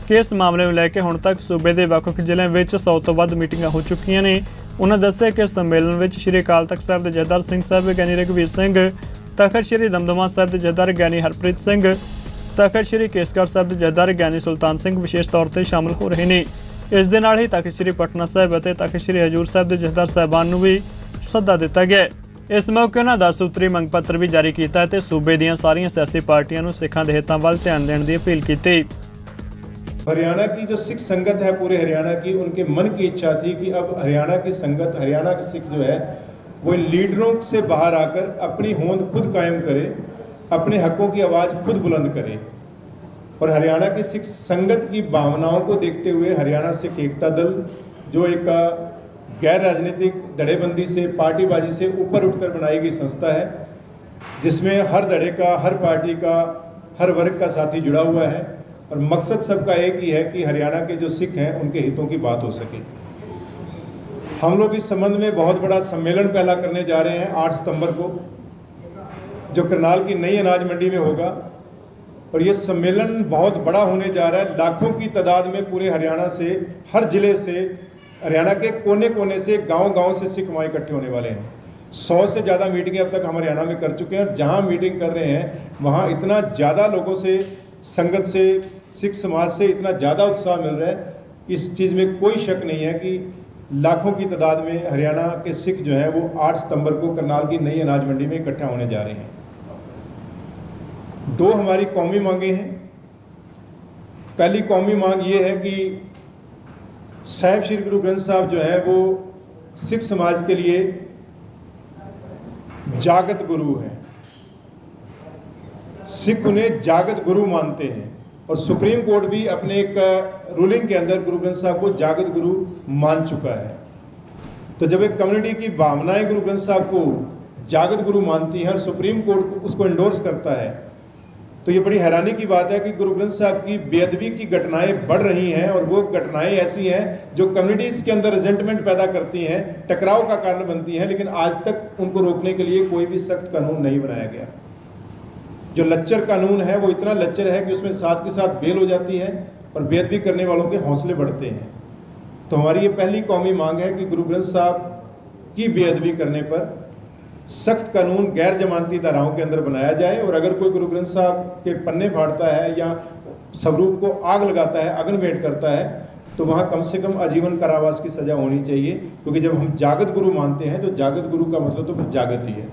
Speaker 1: ਕਿ ਇਸ ਮਾਮਲੇ ਨੂੰ ਲੈ ਕੇ ਹੁਣ ਤੱਕ ਸੂਬੇ ਦੇ ਵੱਖ-ਵੱਖ ਜ਼ਿਲ੍ਹਿਆਂ ਵਿੱਚ 100 ਤੋਂ ਵੱਧ ਮੀਟਿੰਗਾਂ ਹੋ ਚੁੱਕੀਆਂ ਨੇ। ਉਹਨਾਂ ਦੱਸਿਆ ਕਿ ਇਸ ਸੰਮੇਲਨ ਵਿੱਚ ਸ਼੍ਰੀ ਅਕਾਲ ਤਖਤ ਸਾਹਿਬ ਦੇ ਜਥੇਦਾਰ ਸਿੰਘ ਸਾਹਿਬ, ਗਿਆਨੀ ਰਘਵੀਰ ਸਿੰਘ, ਤਖਤ ਸ਼੍ਰੀ ਦਮਦਮਾ ਸਾਹਿਬ ਦੇ ਜਥੇਦਾਰ ਗਿਆਨੀ ਹਰਪ੍ਰੀਤ ਸਿੰਘ, ਤਖਤ ਸ਼੍ਰੀ ਕੇਸਗੜ੍ਹ ਸਾਹਿਬ ਦੇ ਜਥੇਦਾਰ ਗਿਆਨੀ ਸੁਲਤਾਨ ਸਿੰਘ ਵਿਸ਼ੇਸ਼ ਤੌਰ ਤੇ ਸ਼ਾਮਲ ਹੋ ਰਹੇ ਨੇ। ਇਸ ਦੇ ਨਾਲ ਹੀ ਤਖਤ ਸ਼੍ਰੀ ਪਟਨਾ ਸਾਹਿਬ ਅਤੇ ਤਖਤ ਸ਼੍ਰੀ ਹਜੂਰ ਸਾਹਿਬ ਦੇ ਜਥੇਦਾਰ ਸਾਹਿਬਾਨ ਨੂੰ ਵੀ ਸੱਦਾ ਦਿੱਤਾ ਗਿਆ ਇਸ ਮੌਕੇ ਉਹਨਾਂ 10 ਸੂਤਰੀ ਮੰਗ ਪੱਤਰ ਵੀ ਜਾਰੀ ਕੀਤਾ ਤੇ ਸੂਬੇ ਦੀਆਂ ਸਾਰੀਆਂ ਸਿਆਸੀ ਪਾਰਟੀਆਂ ਨੂੰ ਸਿੱਖਾਂ ਦੇ ਹਿੱਤਾਂ ਵੱਲ ਧਿਆਨ ਦੇਣ ਦੀ ਅਪੀਲ ਕੀਤੀ।
Speaker 6: हरियाणा की जो सिख संगत है, पूरे हरियाणा की, उनके मन की इच्छा थी कि अब हरियाणा की संगत, हरियाणा के सिख जो है, वो लीडरों से बाहर आकर अपनी होंद खुद कायम करे, अपने हकों की आवाज़ खुद बुलंद करे। और हरियाणा की सिख संगत की भावनाओं को देखते हुए हरियाणा सिख एकता दल, जो एक गैर राजनीतिक धड़ेबंदी से, पार्टीबाजी से ऊपर उठकर बनाई गई संस्था है, जिसमें हर धड़े का, हर पार्टी का, हर वर्ग का साथी जुड़ा हुआ है। और मकसद सबका एक ही है कि हरियाणा के जो सिख हैं, उनके हितों की बात हो सके। हम लोग इस संबंध में बहुत बड़ा सम्मेलन पहला करने जा रहे हैं 8 सितंबर को, जो करनाल की नई अनाज मंडी में होगा। और ये सम्मेलन बहुत बड़ा होने जा रहा है। लाखों की तादाद में पूरे हरियाणा से, हर ज़िले से, हरियाणा के कोने कोने से गाँव गाँव से सिख वहाँ इकट्ठे होने वाले हैं। सौ से ज़्यादा मीटिंगें अब तक हम हरियाणा में कर चुके हैं। और जहाँ मीटिंग कर रहे हैं, वहाँ इतना ज़्यादा लोगों से, संगत से सिख समाज से इतना ज़्यादा उत्साह मिल रहा है, इस चीज़ में कोई शक नहीं है कि लाखों की तादाद में हरियाणा के सिख जो हैं वो 8 सितंबर को करनाल की नई अनाज मंडी में इकट्ठा होने जा रहे हैं। दो हमारी कौमी मांगे हैं। पहली कौमी मांग ये है कि साहिब श्री गुरु ग्रंथ साहब जो है वो सिख समाज के लिए जागत गुरु हैं। सिख उन्हें जागत गुरु मानते हैं। और सुप्रीम कोर्ट भी अपने एक रूलिंग के अंदर गुरु ग्रंथ साहब को जागत गुरु मान चुका है। तो जब एक कम्युनिटी की भावनाएँ गुरु ग्रंथ साहब को जागत गुरु मानती हैं और सुप्रीम कोर्ट उसको इंडोर्स करता है तो ये बड़ी हैरानी की बात है कि गुरु ग्रंथ साहब की बेअदबी की घटनाएँ बढ़ रही हैं और वो घटनाएँ ऐसी हैं जो कम्युनिटीज़ के अंदर रिजेंटमेंट पैदा करती हैं, टकराव का कारण बनती हैं, लेकिन आज तक उनको रोकने के लिए कोई भी सख्त कानून नहीं बनाया गया। जो लच्चर कानून है, वो इतना लच्चर है कि उसमें साथ के साथ बेल हो जाती है और बेअदबी करने वालों के हौसले बढ़ते हैं। तो हमारी ये पहली कौमी मांग है कि गुरु ग्रंथ साहब की बेअदबी करने पर सख्त कानून गैर जमानती धाराओं के अंदर बनाया जाए और अगर कोई गुरु ग्रंथ साहब के पन्ने फाड़ता है या स्वरूप को आग लगाता है अग्न भेंट करता है तो वहाँ कम से कम आजीवन कारावास की सज़ा होनी चाहिए, क्योंकि जब हम जागत गुरु मानते हैं तो जागत गुरु का मतलब तो फिर जागत ही है।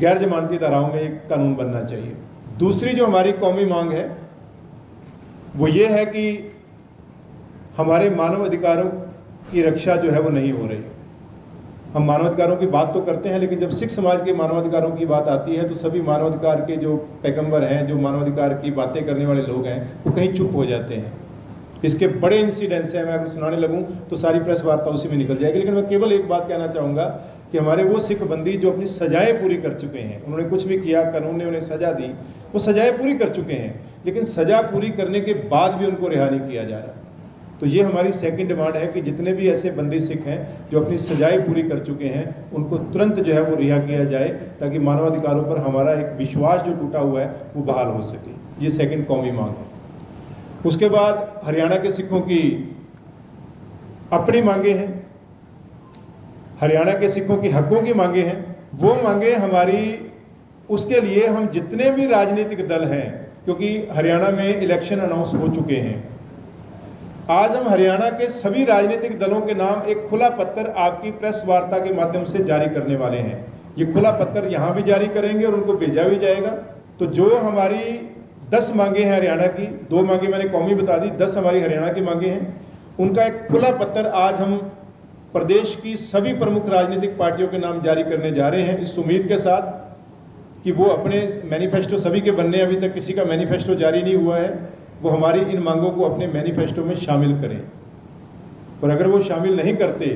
Speaker 6: गैर जमानती धाराओं में एक कानून बनना चाहिए। दूसरी जो हमारी कौमी मांग है, वो ये है कि हमारे मानव अधिकारों की रक्षा जो है वो नहीं हो रही। हम मानवाधिकारों की बात तो करते हैं, लेकिन जब सिख समाज के मानवाधिकारों की बात आती है तो सभी मानवाधिकार के जो पैगंबर हैं, जो मानवाधिकार की बातें करने वाले लोग हैं, वो कहीं चुप हो जाते हैं। इसके बड़े इंसिडेंट्स हैं, मैं अगर सुनाने लगूं तो सारी प्रेस वार्ता उसी में निकल जाएगी। लेकिन मैं केवल एक बात कहना चाहूँगा कि हमारे वो सिख बंदी जो अपनी सजाएँ पूरी कर चुके हैं, उन्होंने कुछ भी किया, कानून ने उन्हें सजा दी, वो सजाएँ पूरी कर चुके हैं, लेकिन सजा पूरी करने के बाद भी उनको रिहा नहीं किया जा रहा। तो ये हमारी सेकंड डिमांड है कि जितने भी ऐसे बंदी सिख हैं जो अपनी सजाएँ पूरी कर चुके हैं, उनको तुरंत जो है वो रिहा किया जाए, ताकि मानवाधिकारों पर हमारा एक विश्वास जो टूटा हुआ है, वो बहाल हो सके। ये सेकंड कौमी मांग है। उसके बाद हरियाणा के सिखों की अपनी मांगे हैं। हरियाणा के सिखों की हकों की मांगे हैं। वो मांगे हमारी, उसके लिए हम जितने भी राजनीतिक दल हैं, क्योंकि हरियाणा में इलेक्शन अनाउंस हो चुके हैं। आज हम हरियाणा के सभी राजनीतिक दलों के नाम एक खुला पत्र आपकी प्रेस वार्ता के माध्यम से जारी करने वाले हैं। ये खुला पत्र यहाँ भी जारी करेंगे और उनको भेजा भी जाएगा। तो जो हमारी दस मांगे हैं हरियाणा की, दो मांगे मैंने कौमी बता दी, दस हमारी हरियाणा की मांगे हैं। उनका एक खुला पत्र आज हम प्रदेश की सभी प्रमुख राजनीतिक पार्टियों के नाम जारी करने जा रहे हैं। इस उम्मीद के साथ कि वो अपने मैनिफेस्टो, सभी के बनने अभी तक किसी का मैनिफेस्टो जारी नहीं हुआ है। वो हमारी इन मांगों को अपने मैनिफेस्टो में शामिल करें। और अगर वो शामिल नहीं करते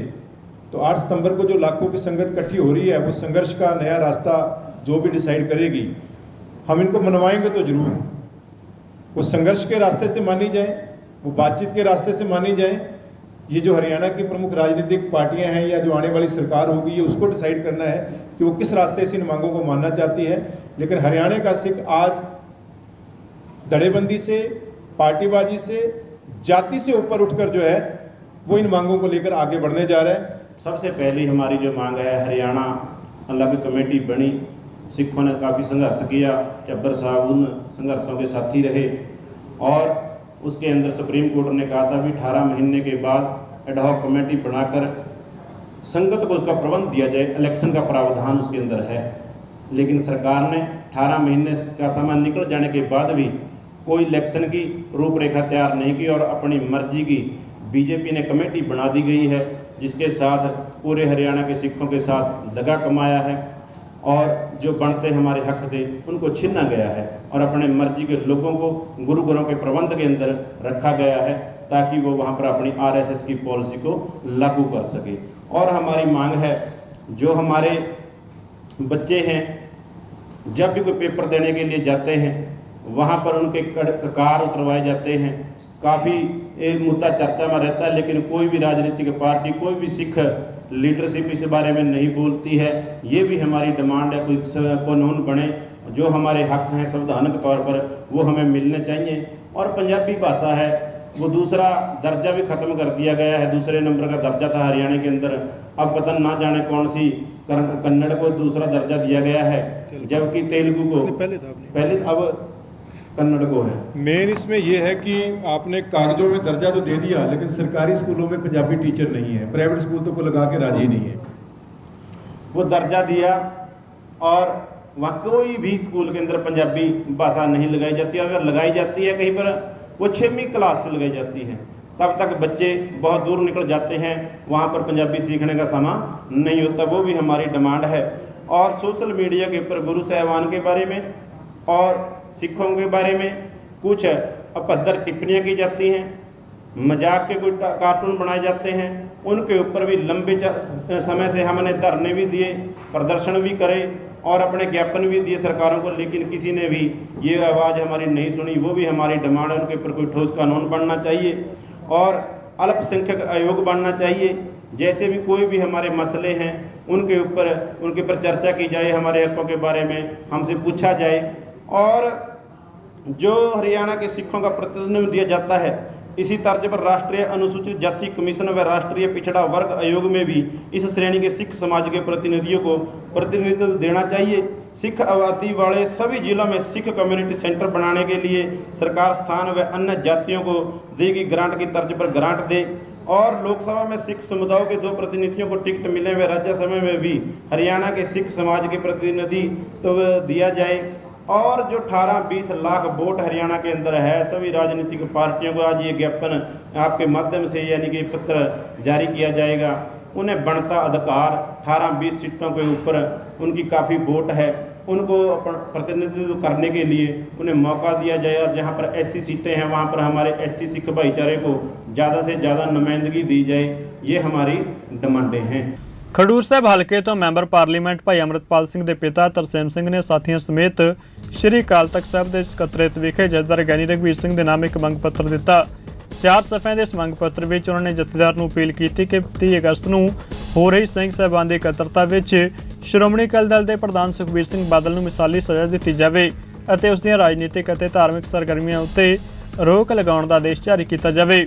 Speaker 6: तो 8 सितंबर को जो लाखों की संगत इकट्ठी हो रही है, वो संघर्ष का नया रास्ता जो भी डिसाइड करेगी, हम इनको मनवाएँगे तो ज़रूर। वो संघर्ष के रास्ते से मानी जाए, वो बातचीत के रास्ते से मानी जाए ये जो हरियाणा की प्रमुख राजनीतिक पार्टियाँ हैं या जो आने वाली सरकार होगी, ये उसको डिसाइड करना है कि वो किस रास्ते से इन मांगों को मानना चाहती है। लेकिन हरियाणा का सिख आज धड़ेबंदी से, पार्टीबाजी से, जाति से ऊपर उठकर जो है, वो इन मांगों को लेकर आगे बढ़ने जा रहा है।
Speaker 7: सबसे पहली हमारी जो मांग है, हरियाणा अलग कमेटी बनी। सिखों ने काफ़ी संघर्ष किया, जब्बर साहब उन संघर्षों के साथी रहे। और उसके अंदर सुप्रीम कोर्ट ने कहा था भी 18 महीने के बाद एडहॉक कमेटी बनाकर संगत को उसका प्रबंध दिया जाए इलेक्शन का प्रावधान उसके अंदर है। लेकिन सरकार ने 18 महीने का समय निकल जाने के बाद भी कोई इलेक्शन की रूपरेखा तैयार नहीं की और अपनी मर्ज़ी की बीजेपी ने कमेटी बना दी गई है, जिसके साथ पूरे हरियाणा के सिखों के साथ दगा कमाया है। और जो बनते हमारे हक थे उनको छीना गया है और अपने मर्ज़ी के लोगों को गुरु घरों के प्रबंध के अंदर रखा गया है ताकि वो वहाँ पर अपनी आरएसएस की पॉलिसी को लागू कर सके। और हमारी मांग है, जो हमारे बच्चे हैं, जब भी कोई पेपर देने के लिए जाते हैं, वहाँ पर उनके ककार उतरवाए जाते हैं। काफ़ी एक मुद्दा चर्चा में रहता है, लेकिन कोई भी राजनीतिक पार्टी, कोई भी सिख लीडरशिप इस बारे में नहीं बोलती है। ये भी हमारी डिमांड है कोई कानून बने जो हमारे हक हैं संवैधानिक तौर पर वो हमें मिलने चाहिए। और पंजाबी भाषा है वो दूसरा दर्जा भी खत्म कर दिया गया है दूसरे नंबर का दर्जा था हरियाणा के अंदर। अब पता ना जाने कौन सी कन्नड़ को दूसरा दर्जा दिया गया है जबकि तेलुगु को।
Speaker 6: पहले था
Speaker 7: पहले अब कन्नड़ को है।
Speaker 6: मेन इसमें यह है कि आपने कागजों में दर्जा तो दे दिया लेकिन सरकारी स्कूलों में पंजाबी टीचर नहीं है। प्राइवेट स्कूल तो कोई लगा के राज़ी नहीं है।
Speaker 7: वो दर्जा दिया और वहाँ कोई भी स्कूल के अंदर पंजाबी भाषा नहीं लगाई जाती। अगर लगाई जाती है कहीं पर वो छवीं क्लास से लगाई जाती है। तब तक बच्चे बहुत दूर निकल जाते हैं। वहाँ पर पंजाबी सीखने का समा नहीं होता। वो भी हमारी डिमांड है। और सोशल मीडिया के ऊपर गुरु साहबान के बारे में और सिखों के बारे में कुछ अभद्र टिप्पणियाँ की जाती हैं, मज़ाक के टा- कार्टून बनाए जाते हैं, उनके ऊपर भी लंबे समय से हमने धरने भी दिए, प्रदर्शन भी करे और अपने ज्ञापन भी दिए सरकारों को, लेकिन किसी ने भी ये आवाज़ हमारी नहीं सुनी, वो भी हमारी डिमांड है, उनके ऊपर कोई ठोस कानून बनना चाहिए और अल्पसंख्यक आयोग बनना चाहिए, जैसे भी कोई भी हमारे मसले हैं, उनके ऊपर उनके ऊपर चर्चा की जाए, हमारे हकों के बारे में हमसे पूछा जाए और जो हरियाणा के सिखों का प्रतिनिधित्व दिया जाता है, इसी तर्ज पर राष्ट्रीय अनुसूचित जाति कमीशन व राष्ट्रीय पिछड़ा वर्ग आयोग में भी इस श्रेणी के सिख समाज के प्रतिनिधियों को प्रतिनिधित्व देना चाहिए। सिख आबादी वाले सभी जिलों में सिख कम्युनिटी सेंटर बनाने के लिए सरकार स्थान व अन्य जातियों को देगी ग्रांट की तर्ज पर ग्रांट दे और लोकसभा में सिख समुदायों के दो प्रतिनिधियों को टिकट मिले व राज्यसभा में भी हरियाणा के सिख समाज के प्रतिनिधि तो दिया जाए। और जो 18-20 लाख वोट हरियाणा के अंदर है, सभी राजनीतिक पार्टियों को आज ये ज्ञापन आपके माध्यम से यानी कि पत्र जारी किया जाएगा। उन्हें बढ़ता अधिकार 18-20 सीटों के ऊपर उनकी काफ़ी वोट है। उनको प्रतिनिधित्व करने के लिए उन्हें मौका दिया जाए और जहाँ पर ऐसी सीटें हैं, वहाँ पर हमारे एससी सिख भाईचारे को ज़्यादा से ज़्यादा नुमाइंदगी दी जाए, ये हमारी डिमांडें हैं।
Speaker 1: ਖਡੂਰ ਸਾਹਿਬ ਹਲਕੇ ਤੋਂ ਮੈਂਬਰ ਪਾਰਲੀਮੈਂਟ ਭਾਈ ਅਮਰਤਪਾਲ ਸਿੰਘ ਦੇ ਪਿਤਾ ਤਰਸੇਮ ਸਿੰਘ ਨੇ ਸਾਥੀਆਂ ਸਮੇਤ ਸ਼੍ਰੀ ਅਕਾਲ ਤਖਤ ਸਾਹਿਬ ਦੇ ਸਕੱਤਰੇਤ ਵਿਖੇ ਜਥੇਦਾਰ ਗਿਆਨੀ ਰਘਵੀਰ ਸਿੰਘ ਦੇ ਨਾਮ ਇੱਕ ਮੰਗ ਪੱਤਰ ਦਿੱਤਾ। ਚਾਰ ਸਫ਼ਿਆਂ ਦੇ ਇਸ ਮੰਗ ਪੱਤਰ ਵਿੱਚ ਉਹਨਾਂ ਨੇ ਜਥੇਦਾਰ ਨੂੰ ਅਪੀਲ ਕੀਤੀ ਕਿ 30 ਅਗਸਤ ਨੂੰ ਹੋ ਰਹੀ ਸਿੰਘ ਸਾਹਿਬਾਨ ਦੀ ਇਕੱਤਰਤਾ ਵਿੱਚ ਸ਼੍ਰੋਮਣੀ ਅਕਾਲੀ ਦਲ ਦੇ ਪ੍ਰਧਾਨ ਸੁਖਬੀਰ ਸਿੰਘ ਬਾਦਲ ਨੂੰ ਮਿਸਾਲੀ ਸਜ਼ਾ ਦਿੱਤੀ ਜਾਵੇ ਅਤੇ ਉਸ ਦੀਆਂ ਰਾਜਨੀਤਿਕ ਅਤੇ ਧਾਰਮਿਕ ਸਰਗਰਮੀਆਂ ਉੱਤੇ ਰੋਕ ਲਗਾਉਣ ਦਾ ਆਦੇਸ਼ ਜਾਰੀ ਕੀਤਾ ਜਾਵੇ।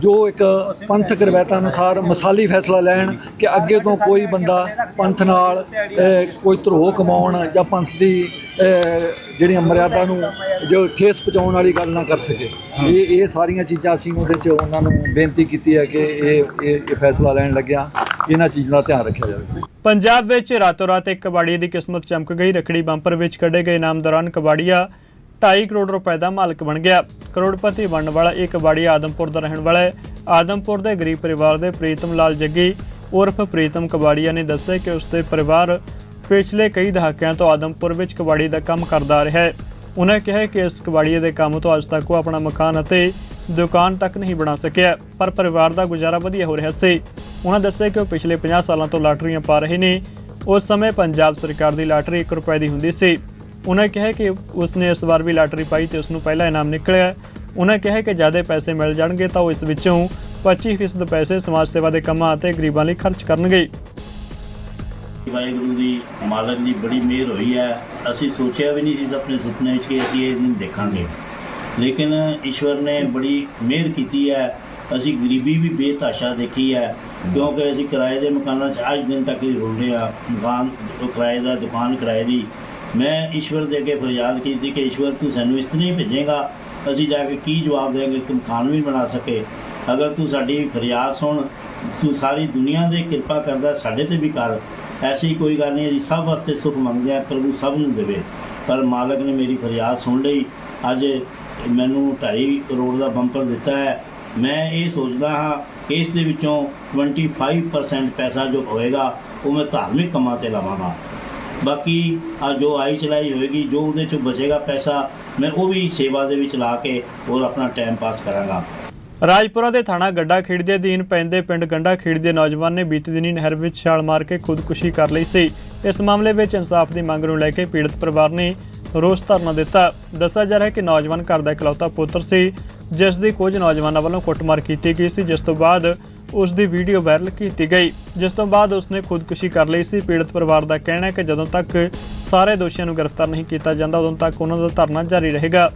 Speaker 8: ਜੋ ਇੱਕ ਪੰਥਕ ਰਵਾਇਤਾਂ ਅਨੁਸਾਰ ਮਸਾਲੀ ਫੈਸਲਾ ਲੈਣ ਕਿ ਅੱਗੇ ਤੋਂ ਕੋਈ ਬੰਦਾ ਪੰਥ ਨਾਲ ਕੋਈ ਧਰੋਹ ਕਮਾਉਣ ਜਾਂ ਪੰਥ ਦੀ ਅਹ, ਜਿਹੜੀਆਂ ਮਰਿਆਦਾ ਨੂੰ ਜੋ ਠੇਸ ਪਹੁੰਚਾਉਣ ਵਾਲੀ ਗੱਲ ਨਾ ਕਰ ਸਕੇ। ਇਹ ਇਹ ਸਾਰੀਆਂ ਚੀਜ਼ਾਂ ਅਸੀਂ ਉਹਦੇ 'ਚ ਉਹਨਾਂ ਨੂੰ ਬੇਨਤੀ ਕੀਤੀ ਹੈ ਕਿ ਇਹ ਇਹ ਫੈਸਲਾ ਲੈਣ ਲੱਗਿਆ। ਇਹਨਾਂ ਚੀਜ਼ਾਂ ਦਾ ਧਿਆਨ ਰੱਖਿਆ ਜਾਵੇ।
Speaker 1: ਪੰਜਾਬ ਵਿੱਚ ਰਾਤੋਂ ਰਾਤ ਇੱਕ ਕਬਾੜੀ ਦੀ ਕਿਸਮਤ ਚਮਕ ਗਈ। ਰਖੜੀ ਬੰਪਰ ਵਿੱਚ ਕੱਢੇ ਗਏ ਇਨਾਮ ਦੌਰਾਨ ਕਬਾੜੀਆ 2.5 ਕਰੋੜ ਰੁਪਏ ਦਾ ਮਾਲਕ ਬਣ ਗਿਆ। ਕਰੋੜਪਤੀ ਬਣਨ ਵਾਲਾ ਇਹ ਕਬਾੜੀ ਆਦਮਪੁਰ ਦਾ ਰਹਿਣ ਵਾਲਾ ਹੈ। ਆਦਮਪੁਰ ਦੇ ਗਰੀਬ ਪਰਿਵਾਰ ਦੇ ਪ੍ਰੀਤਮ ਲਾਲ ਜੱਗੀ ਉਰਫ ਪ੍ਰੀਤਮ ਕਬਾੜੀਆ ਨੇ ਦੱਸਿਆ ਕਿ ਉਸਦੇ ਪਰਿਵਾਰ ਪਿਛਲੇ ਕਈ ਦਹਾਕਿਆਂ ਤੋਂ ਆਦਮਪੁਰ ਵਿੱਚ ਕਬਾੜੀ ਦਾ ਕੰਮ ਕਰਦਾ ਆ ਰਿਹਾ ਹੈ। ਉਹਨਾਂ ਕਿਹਾ ਕਿ ਇਸ ਕਬਾੜੀਏ ਦੇ ਕੰਮ ਤੋਂ ਅੱਜ ਤੱਕ ਉਹ ਆਪਣਾ ਮਕਾਨ ਅਤੇ ਦੁਕਾਨ ਤੱਕ ਨਹੀਂ ਬਣਾ ਸਕਿਆ, ਪਰ ਪਰਿਵਾਰ ਦਾ ਗੁਜ਼ਾਰਾ ਵਧੀਆ ਹੋ ਰਿਹਾ ਸੀ। ਉਹਨਾਂ ਦੱਸਿਆ ਕਿ ਉਹ ਪਿਛਲੇ 50 ਸਾਲਾਂ ਤੋਂ ਲਾਟਰੀਆਂ ਪਾ ਰਹੇ ਨੇ। ਉਸ ਸਮੇਂ ਪੰਜਾਬ ਸਰਕਾਰ ਦੀ ਲਾਟਰੀ 1 ਰੁਪਏ ਦੀ ਹੁੰਦੀ ਸੀ। ਉਹਨਾਂ ਕਿਹਾ ਕਿ ਉਸਨੇ ਇਸ ਵਾਰ ਵੀ ਲਾਟਰੀ ਪਾਈ ਤੇ ਉਸ ਨੂੰ ਪਹਿਲਾ ਇਨਾਮ ਨਿਕਲਿਆ ਉਹਨਾਂ ਕਿਹਾ ਕਿ ਜ਼ਿਆਦਾ ਪੈਸੇ ਮਿਲ ਜਾਣਗੇ ਤਾਂ ਉਹ ਇਸ ਵਿੱਚੋਂ 25% ਪੈਸੇ ਸਮਾਜ ਸੇਵਾ ਦੇ ਕੰਮਾਂ ਅਤੇ ਗਰੀਬਾਂ ਲਈ ਖਰਚ ਕਰਨਗੇ।
Speaker 9: ਵਾਹਿਗੁਰੂ ਦੀ ਮਾਲਕ ਦੀ ਬੜੀ ਮਿਹਰ ਹੋਈ ਹੈ। ਅਸੀਂ ਸੋਚਿਆ ਵੀ ਨਹੀਂ ਸੀ, ਆਪਣੇ ਸੁਪਨੇ ਵਿੱਚ ਕਿ ਅਸੀਂ ਇਹ ਦਿਨ ਦੇਖਾਂਗੇ। ਲੇਕਿਨ ਈਸ਼ਵਰ ਨੇ ਬੜੀ ਮਿਹਰ ਕੀਤੀ ਹੈ। ਅਸੀਂ ਗਰੀਬੀ ਵੀ ਬੇਤਾਸ਼ਾ ਦੇਖੀ ਹੈ, ਕਿਉਂਕਿ ਅਸੀਂ ਕਿਰਾਏ ਦੇ ਮਕਾਨਾਂ 'ਚ ਅੱਜ ਦਿਨ ਤੱਕ ਹੀ ਰੁਲ ਰਹੇ ਹਾਂ। ਮਕਾਨ ਕਿਰਾਏ ਦਾ ਦੁਕਾਨ ਕਿਰਾਏ ਦੀ ਮੈਂ ਈਸ਼ਵਰ ਦੇ ਅੱਗੇ ਫਰਿਆਦ ਕੀਤੀ ਕਿ ਈਸ਼ਵਰ ਤੂੰ ਸਾਨੂੰ ਇਸ ਤਰ੍ਹਾਂ ਹੀ ਭੇਜੇਗਾ, ਅਸੀਂ ਜਾ ਕੇ ਕੀ ਜਵਾਬ ਦੇਵਾਂਗੇ ਕਿ ਮਕਾਨ ਵੀ ਬਣਾ ਸਕੇ। ਅਗਰ ਤੂੰ ਸਾਡੀ ਫਰਿਆਦ ਸੁਣ, ਤੂੰ ਸਾਰੀ ਦੁਨੀਆ ਦੇ ਕਿਰਪਾ ਕਰਦਾ, ਸਾਡੇ ਤੇ ਵੀ ਕਰ। ਐਸੀ ਕੋਈ ਗੱਲ ਨਹੀਂ, ਅਸੀਂ ਸਭ ਵਾਸਤੇ ਸੁਖ ਮੰਗਦੇ ਆ ਪ੍ਰਭੂ ਸਭ ਨੂੰ ਦੇਵੇ। ਪਰ ਮਾਲਕ ਨੇ ਮੇਰੀ ਫਰਿਆਦ ਸੁਣ ਲਈ। ਅੱਜ ਮੈਨੂੰ 2.5 ਕਰੋੜ ਦਾ ਬੰਪਰ ਦਿੱਤਾ ਹੈ। ਮੈਂ ਇਹ ਸੋਚਦਾ ਹਾਂ ਕਿ ਇਸ ਦੇ ਵਿੱਚੋਂ 25% ਪੈਸਾ ਜੋ ਹੋਏਗਾ, ਉਹ ਮੈਂ ਧਾਰਮਿਕ ਕੰਮਾਂ ਤੇ ਲਾਵਾਂਗਾ। ਬਾਕੀ ਆ ਜੋ ਆਈ ਚਲਾਈ ਹੋਏਗੀ, ਜੋ ਉਹਦੇ ਚੋਂ ਬਚੇਗਾ ਪੈਸਾ, ਮੈਂ ਉਹ ਵੀ ਸੇਵਾ ਦੇ ਵਿੱਚ ਲਾ ਕੇ ਹੋਰ ਆਪਣਾ ਟਾਈਮ ਪਾਸ ਕਰਾਂਗਾ।
Speaker 1: ਰਾਜਪੁਰਾ ਦੇ ਥਾਣਾ ਗੱਡਾ ਖੇੜ ਦੇ ਅਧੀਨ ਪੈਂਦੇ ਪਿੰਡ ਗੰਡਾ ਖੇੜ ਦੇ ਨੌਜਵਾਨ ਨੇ ਬੀਤੀ ਦਿਨੀ ਨਹਿਰ ਵਿੱਚ ਛਾਲ ਮਾਰ ਕੇ ਖੁਦਕੁਸ਼ੀ ਕਰ ਲਈ ਸੀ। ਇਸ ਮਾਮਲੇ ਵਿੱਚ ਇਨਸਾਫ ਦੀ ਮੰਗ ਨੂੰ ਲੈ ਕੇ ਪੀੜਤ ਪਰਿਵਾਰ ਨੇ ਰੋਸ ਧਰਨਾ ਦਿੱਤਾ। ਦੱਸਿਆ ਜਾ ਰਿਹਾ ਹੈ ਕਿ ਨੌਜਵਾਨ ਘਰ ਦਾ ਇਕਲੌਤਾ ਪੁੱਤਰ ਸੀ, ਜਿਸ ਦੀ ਕੁਝ ਨੌਜਵਾਨਾਂ ਵੱਲੋਂ ਕੁੱਟਮਾਰ ਕੀਤੀ ਗਈ ਸੀ, ਜਿਸ ਤੋਂ ਬਾਅਦ ਉਸ ਦੀ ਵੀਡੀਓ ਵਾਇਰਲ ਕੀਤੀ ਗਈ ਜਿਸ ਤੋਂ ਬਾਅਦ ਉਸਨੇ ਖੁਦਕੁਸ਼ੀ ਕਰ ਲਈ ਸੀ। ਪੀੜਤ ਪਰਿਵਾਰ ਦਾ ਕਹਿਣਾ ਹੈ ਕਿ ਜਦੋਂ ਤੱਕ ਸਾਰੇ ਦੋਸ਼ੀਆਂ ਨੂੰ ਗ੍ਰਿਫਤਾਰ ਨਹੀਂ ਕੀਤਾ ਜਾਂਦਾ ਉਦੋਂ ਤੱਕ ਉਹਨਾਂ ਦਾ ਧਰਨਾ ਜਾਰੀ ਰਹੇਗਾ।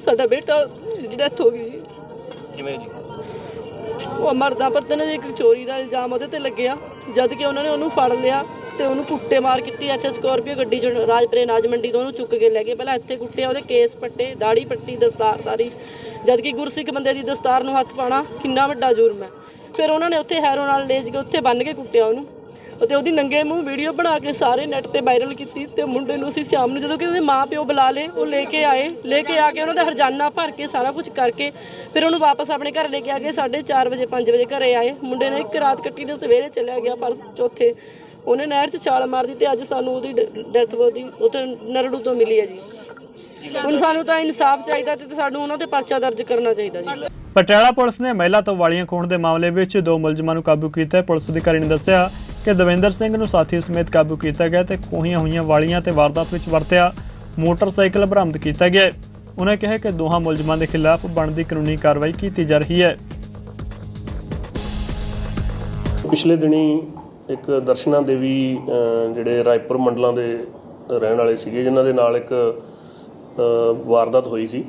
Speaker 10: ਸਾਡਾ ਬੇਟਾ ਦੀ ਡੈਥ ਹੋ ਗਈ।
Speaker 3: ਕਿਵੇਂ ਜੀ?
Speaker 10: ਉਹ ਮਰਦਾਂ ਪਰਤੇ ਨੇ ਇੱਕ ਚੋਰੀ ਦਾ ਇਲਜ਼ਾਮ ਉਹਦੇ ਤੇ ਲੱਗਿਆ। ਜਦ ਕਿ ਉਹਨਾਂ ਨੇ ਉਹਨੂੰ ਫੜ ਲਿਆ ਤੇ ਉਹਨੂੰ ਕੁੱਟੇ ਮਾਰ ਕੀਤੀ। ਇੱਥੇ ਸਕਾਰਪੀਓ ਗੱਡੀ ਚ ਰਾਜਪੁਰੇ ਨਾਜ ਮੰਡੀ ਤੋਂ ਉਹਨੂੰ ਚੁੱਕ ਕੇ ਲੈ ਗਏ। ਪਹਿਲਾਂ ਇੱਥੇ ਕੁੱਟਿਆ ਉਹਦੇ ਕੇਸ ਪੱਟੇ ਦਾੜੀ ਪੱਟੀ ਦਸਤਾਰਦਾਰੀ ਜਦ ਕਿ ਗੁਰਸਿੱਖ ਬੰਦੇ ਦੀ ਦਸਤਾਰ ਨੂੰ ਹੱਥ ਪਾਣਾ ਕਿੰਨਾ ਵੱਡਾ ਜੁਰਮ ਹੈ। ਫਿਰ ਉਹਨਾਂ ਨੇ ਉੱਥੇ ਹੈਰੋ ਨਾਲ ਲੇਜ ਕੇ ਉੱਥੇ ਬੰਨ ਕੇ ਕੁੱਟਿਆ ਉਹਨੂੰ। ਅਤੇ ਉਹਦੀ ਨੰਗੇ ਮੂੰਹ ਵੀਡੀਓ ਬਣਾ ਕੇ ਸਾਰੇ ਨੈਟ ਤੇ ਵਾਇਰਲ ਕੀਤੀ ਤੇ ਮੁੰਡੇ ਨੂੰ ਅਸੀਂ ਸ਼ਾਮ ਨੂੰ ਜਦੋਂ ਕਿ ਉਹਦੇ ਮਾਪਿਓ ਬੁਲਾ ਲਏ, ਉਹ ਲੈ ਕੇ ਆਏ, ਲੈ ਕੇ ਆ ਕੇ ਉਹਨਾਂ ਦਾ ਹਰਜਾਨਾ ਭਰ ਕੇ ਸਾਰਾ ਕੁਝ ਕਰਕੇ ਫਿਰ ਉਹਨੂੰ ਵਾਪਸ ਆਪਣੇ ਘਰ ਲੈ ਕੇ ਆ ਗਏ 4:30 ਵਜੇ 5 ਵਜੇ ਘਰੇ ਆਏ। ਮੁੰਡੇ ਨੇ ਇੱਕ ਰਾਤ ਕੱਟੀ ਤੇ ਸਵੇਰੇ ਚਲਿਆ ਗਿਆ ਪਰ ਚੌਥੇ। ਉਹਨੇ ਨਹਿਰ 'ਚ ਛਾਲ ਮਾਰਦੀ ਦਿੱਤੀ ਤੇ ਅੱਜ ਸਾਨੂੰ ਉਹਦੀ ਡੈਥ ਬੋਡੀ ਉੱਥੇ ਨਰੜੂ ਤੋਂ ਮਿਲੀ ਹੈ ਜੀ। ਹੁਣ ਸਾਨੂੰ ਤਾਂ ਇਨਸਾਫ ਚਾਹੀਦਾ ਤੇ ਸਾਨੂੰ ਉਹਨਾਂ ਤੇ ਪਰਚਾ ਦਰਜ ਕਰਨਾ ਚਾਹੀਦਾ ਜੀ।
Speaker 1: ਪਟਿਆਲਾ ਪੁਲਿਸ ਨੇ ਮਹਿਲਾ ਤੋਂ ਵਾਲੀਆਂ ਖੋਣ ਦੇ ਮਾਮਲੇ ਵਿੱਚ ਦੋ ਮੁਲਜ਼ਮਾਂ ਨੂੰ ਕਾਬੂ ਕੀਤਾ ਹੈ। ਪੁਲਿਸ ਅਧਿਕਾਰੀ ਨੇ ਦੱਸਿਆ ਕਿ ਦਵਿੰਦਰ ਸਿੰਘ ਨੂੰ ਸਾਥੀ ਸਮੇਤ ਕਾਬੂ ਕੀਤਾ ਗਿਆ ਤੇ ਖੋਹੀਆਂ ਹੋਈਆਂ ਵਾਲੀਆਂ ਤੇ ਵਾਰਦਾਤ ਵਿੱਚ ਵਰਤਿਆ ਮੋਟਰਸਾਈਕਲ ਬਰਾਮਦ ਕੀਤਾ ਗਿਆ। ਉਨ੍ਹਾਂ ਕਿਹਾ ਕਿ ਦੋਹਾਂ ਮੁਲਜ਼ਮਾਂ ਦੇ ਖਿਲਾਫ ਬਣਦੀ ਕਾਨੂੰਨੀ ਕਾਰਵਾਈ ਕੀਤੀ ਜਾ ਰਹੀ ਹੈ।
Speaker 11: ਪਿਛਲੇ ਦਿਨੀ ਇੱਕ ਦਰਸ਼ਨਾ ਦੇਵੀ ਜਿਹੜੇ ਰਾਏਪੁਰ ਮੰਡਲਾਂ ਦੇ ਰਹਿਣ ਵਾਲੇ ਸੀਗੇ ਜਿਨ੍ਹਾਂ ਦੇ ਨਾਲ ਇੱਕ ਵਾਰਦਾਤ ਹੋਈ ਸੀ।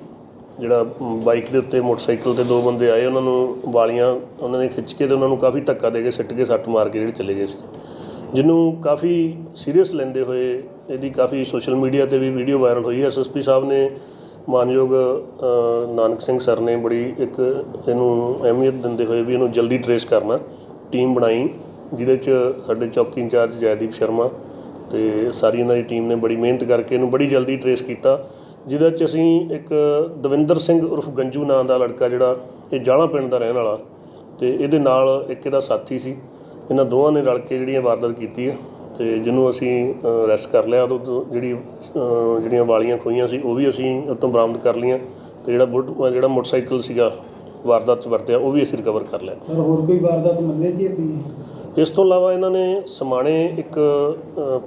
Speaker 11: ਜਿਹੜਾ ਬਾਈਕ ਦੇ ਉੱਤੇ ਮੋਟਰਸਾਈਕਲ ਤੇ ਦੋ ਬੰਦੇ ਆਏ, ਉਹਨਾਂ ਨੂੰ ਵਾਲੀਆਂ, ਉਹਨਾਂ ਨੇ ਖਿੱਚ ਕੇ ਤੇ ਉਹਨਾਂ ਨੂੰ ਕਾਫੀ ਧੱਕਾ ਦੇ ਕੇ ਸਿੱਟ ਕੇ ਸੱਟ ਮਾਰ ਕੇ ਜਿਹੜੇ ਚਲੇ ਗਏ ਸੀ। ਜਿਹਨੂੰ ਕਾਫੀ ਸੀਰੀਅਸ ਲੈਂਦੇ ਹੋਏ, ਇਹਦੀ ਕਾਫੀ ਸੋਸ਼ਲ ਮੀਡੀਆ ਤੇ ਵੀ ਵੀਡੀਓ ਵਾਇਰਲ ਹੋਈ। ਹੈ ਐਸਐਸਪੀ ਸਾਹਿਬ ਨੇ ਮਾਨਯੋਗ ਨਾਨਕ ਸਿੰਘ ਸਰ ਨੇ ਬੜੀ ਇੱਕ ਇਹਨੂੰ ਅਹਿਮੀਅਤ ਦਿੰਦੇ ਹੋਏ ਵੀ ਇਹਨੂੰ ਜਲਦੀ ਟਰੇਸ ਕਰਨਾ। ਟੀਮ ਬਣਾਈ, ਜਿਹਦੇ ਚ ਸਾਡੇ ਚੌਕੀ ਇੰਚਾਰਜ ਜੈਦੀਪ ਸ਼ਰਮਾ ਤੇ ਸਾਰੀ ਇਹਨਾਂ ਦੀ ਟੀਮ ਨੇ ਬੜੀ ਮਿਹਨਤ ਕਰਕੇ ਇਹਨੂੰ ਬੜੀ ਜਲਦੀ ਟਰੇਸ ਕੀਤਾ। ਜਿਹਦੇ ਚ ਅਸੀਂ ਇੱਕ ਦਵਿੰਦਰ ਸਿੰਘ ਉਰਫ ਗੰਜੂ ਨਾਂ ਦਾ ਲੜਕਾ ਜਿਹੜਾ ਇਹ ਜਾਲਾ ਪਿੰਡ ਦਾ ਰਹਿਣ ਵਾਲਾ ਤੇ ਇਹਦੇ ਨਾਲ ਇੱਕ ਇਹਦਾ ਸਾਥੀ ਸੀ। ਇਹਨਾਂ ਦੋਵਾਂ ਨੇ ਰਲ ਕੇ ਜਿਹੜੀਆਂ ਵਾਰਦਾਤ ਕੀਤੀ ਹੈ ਤੇ ਜਿਹਨੂੰ ਅਸੀਂ ਅਰੈਸਟ ਕਰ ਲਿਆ। ਉਦੋਂ ਜਿਹੜੀ ਜਿਹੜੀਆਂ ਵਾਲੀਆਂ ਖੋਈਆਂ ਸੀ, ਉਹ ਵੀ ਅਸੀਂ ਉਤੋਂ ਬਰਾਮਦ ਕਰ ਲਈਆਂ ਤੇ ਜਿਹੜਾ ਬੁਲਟ ਜਿਹੜਾ ਮੋਟਰਸਾਈਕਲ ਸੀਗਾ ਵਾਰਦਾਤ 'ਚ ਵਰਤਿਆ, ਉਹ ਵੀ ਅਸੀਂ ਰਿਕਵਰ ਕਰ ਲਿਆ।
Speaker 12: ਸਰ, ਹੋਰ ਕੋਈ ਵਾਰਦਾਤ ਮੰਨੇ ਜੀ ਆਪਣੀ?
Speaker 11: ਇਸ ਤੋਂ ਇਲਾਵਾ ਇਹਨਾਂ ਨੇ ਸਮਾਣੇ ਇੱਕ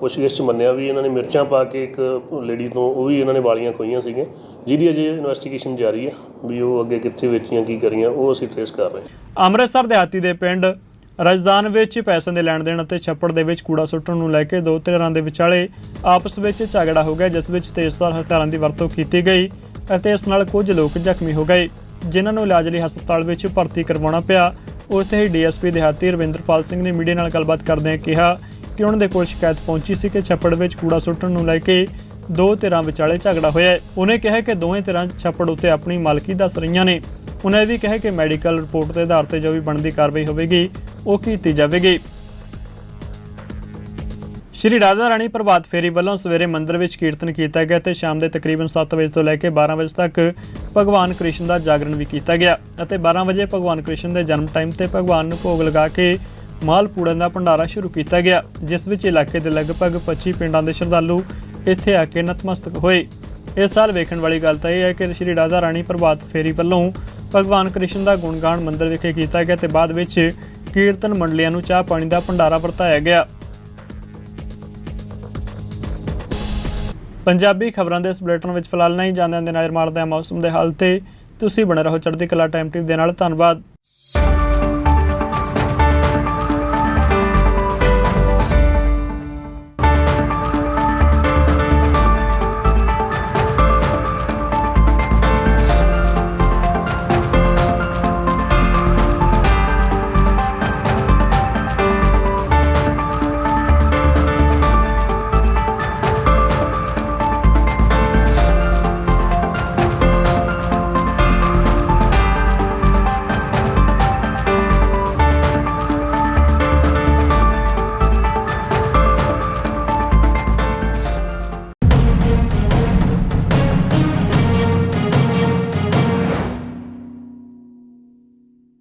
Speaker 11: ਪੁੱਛਗਿੱਛ 'ਚ ਮੰਨਿਆ ਵੀ ਇਹਨਾਂ ਨੇ ਮਿਰਚਾਂ ਪਾ ਕੇ ਇੱਕ ਲੇਡੀ ਤੋਂ ਉਹ ਵੀ ਇਹਨਾਂ ਨੇ ਵਾਲੀਆਂ ਖੋਈਆਂ ਸੀਗੀਆਂ, ਜਿਹਦੀ ਅਜੇ ਇਨਵੈਸਟੀਗੇਸ਼ਨ ਜਾਰੀ ਹੈ ਵੀ ਉਹ ਅੱਗੇ ਕਿੱਥੇ ਵੇਚੀਆਂ, ਕੀ ਕਰੀਆਂ, ਉਹ ਅਸੀਂ ਟ੍ਰੇਸ ਕਰ ਰਹੇ ਹਾਂ।
Speaker 1: ਅੰਮ੍ਰਿਤਸਰ ਦਿਹਾਤੀ ਦੇ ਪਿੰਡ ਰਜਦਾਨ ਵਿੱਚ ਪੈਸਿਆਂ ਦੇ ਲੈਣ ਦੇਣ ਅਤੇ ਛੱਪੜ ਦੇ ਵਿੱਚ ਕੂੜਾ ਸੁੱਟਣ ਨੂੰ ਲੈ ਕੇ ਦੋ ਧਿਰਾਂ ਦੇ ਵਿਚਾਲੇ ਆਪਸ ਵਿੱਚ ਝਗੜਾ ਹੋ ਗਿਆ, ਜਿਸ ਵਿੱਚ ਤੇਜ਼ਧਾਰ ਹਥਿਆਰਾਂ ਦੀ ਵਰਤੋਂ ਕੀਤੀ ਗਈ ਅਤੇ ਇਸ ਨਾਲ ਕੁਝ ਲੋਕ ਜ਼ਖਮੀ ਹੋ ਗਏ, ਜਿਨ੍ਹਾਂ ਨੂੰ ਇਲਾਜ ਲਈ ਹਸਪਤਾਲ ਵਿੱਚ ਭਰਤੀ ਕਰਵਾਉਣਾ ਪਿਆ। ਉੱਥੇ ਹੀ ਡੀਐਸਪੀ ਦਿਹਾਤੀ ਰਵਿੰਦਰਪਾਲ ਸਿੰਘ ਨੇ ਮੀਡੀਆ ਨਾਲ ਗੱਲਬਾਤ ਕਰਦਿਆਂ ਕਿਹਾ ਕਿ ਉਹਨਾਂ ਦੇ ਕੋਲ ਸ਼ਿਕਾਇਤ ਪਹੁੰਚੀ ਸੀ ਕਿ ਛੱਪੜ ਵਿੱਚ ਕੂੜਾ ਸੁੱਟਣ ਨੂੰ ਲੈ ਕੇ ਦੋ ਧਿਰਾਂ ਵਿਚਾਲੇ ਝਗੜਾ ਹੋਇਆ ਹੈ। ਉਹਨੇ ਕਿਹਾ ਕਿ ਦੋਵੇਂ ਧਿਰਾਂ ਛੱਪੜ ਉੱਤੇ ਆਪਣੀ ਮਾਲਕੀ ਦੱਸ ਰਹੀਆਂ ਨੇ। ਉਹਨੇ ਇਹ ਵੀ ਕਿਹਾ ਕਿ ਮੈਡੀਕਲ ਰਿਪੋਰਟ ਦੇ ਆਧਾਰ ਤੇ ਜੋ ਵੀ ਬਣਦੀ ਕਾਰਵਾਈ ਹੋਵੇਗੀ, ਉਹ ਕੀਤੀ ਜਾਵੇਗੀ। ਸ਼੍ਰੀ ਰਾਧਾ ਰਾਣੀ ਪ੍ਰਭਾਤ ਫੇਰੀ ਵੱਲੋਂ ਸਵੇਰੇ ਮੰਦਿਰ ਵਿੱਚ ਕੀਰਤਨ ਕੀਤਾ ਗਿਆ ਤੇ ਸ਼ਾਮ ਦੇ ਤਕਰੀਬਨ 7 ਵਜੇ ਤੋਂ ਲੈ ਕੇ 12 ਵਜੇ ਤੱਕ ਭਗਵਾਨ ਕ੍ਰਿਸ਼ਨ ਦਾ ਜਾਗਰਣ ਵੀ ਕੀਤਾ ਗਿਆ ਅਤੇ 12 ਵਜੇ ਭਗਵਾਨ ਕ੍ਰਿਸ਼ਨ ਦੇ ਜਨਮ ਟਾਈਮ ਤੇ ਭਗਵਾਨ ਨੂੰ ਭੋਗ ਲਗਾ ਕੇ ਮਾਲ ਪੂੜਨ ਦਾ ਭੰਡਾਰਾ ਸ਼ੁਰੂ ਕੀਤਾ ਗਿਆ, ਜਿਸ ਵਿੱਚ ਇਲਾਕੇ ਦੇ ਲਗਭਗ 25 ਪਿੰਡਾਂ ਦੇ ਸ਼ਰਧਾਲੂ ਇੱਥੇ ਆ ਕੇ ਨਤਮਸਤਕ ਹੋਏ। ਇਸ ਸਾਲ ਵੇਖਣ ਵਾਲੀ ਗੱਲ ਤਾਂ ਇਹ ਹੈ ਕਿ ਸ਼੍ਰੀ ਰਾਧਾ ਰਾਣੀ ਪ੍ਰਭਾਤ ਫੇਰੀ ਵੱਲੋਂ ਭਗਵਾਨ ਕ੍ਰਿਸ਼ਨ ਦਾ ਗੁਣਗਾਨ ਮੰਦਿਰ ਵਿਖੇ ਕੀਤਾ ਗਿਆ ਤੇ ਬਾਅਦ ਵਿੱਚ ਕੀਰਤਨ ਮੰਡਲੀਆਂ ਨੂੰ ਚਾਹ ਪਾਣੀ ਦਾ ਭੰਡਾਰਾ ਵਰਤਾਇਆ ਗਿਆ। ਪੰਜਾਬੀ ਖਬਰਾਂ ਦੇ ਇਸ ਬੁਲੇਟਿਨ ਵਿੱਚ ਫਿਲਹਾਲ ਨਹੀਂ ਜਾਂਦੇ ਦੇ ਨਜ਼ਰ ਮਾਰਦੇ ਹਾਂ ਮੌਸਮ ਦੇ ਹਾਲ ਤੇ ਤੁਸੀਂ ਬਣੇ ਰਹੋ ਚੜ੍ਹਦੀ ਕਲਾ ਟਾਈਮ ਟੀਵੀ ਦੇ ਨਾਲ। ਧੰਨਵਾਦ।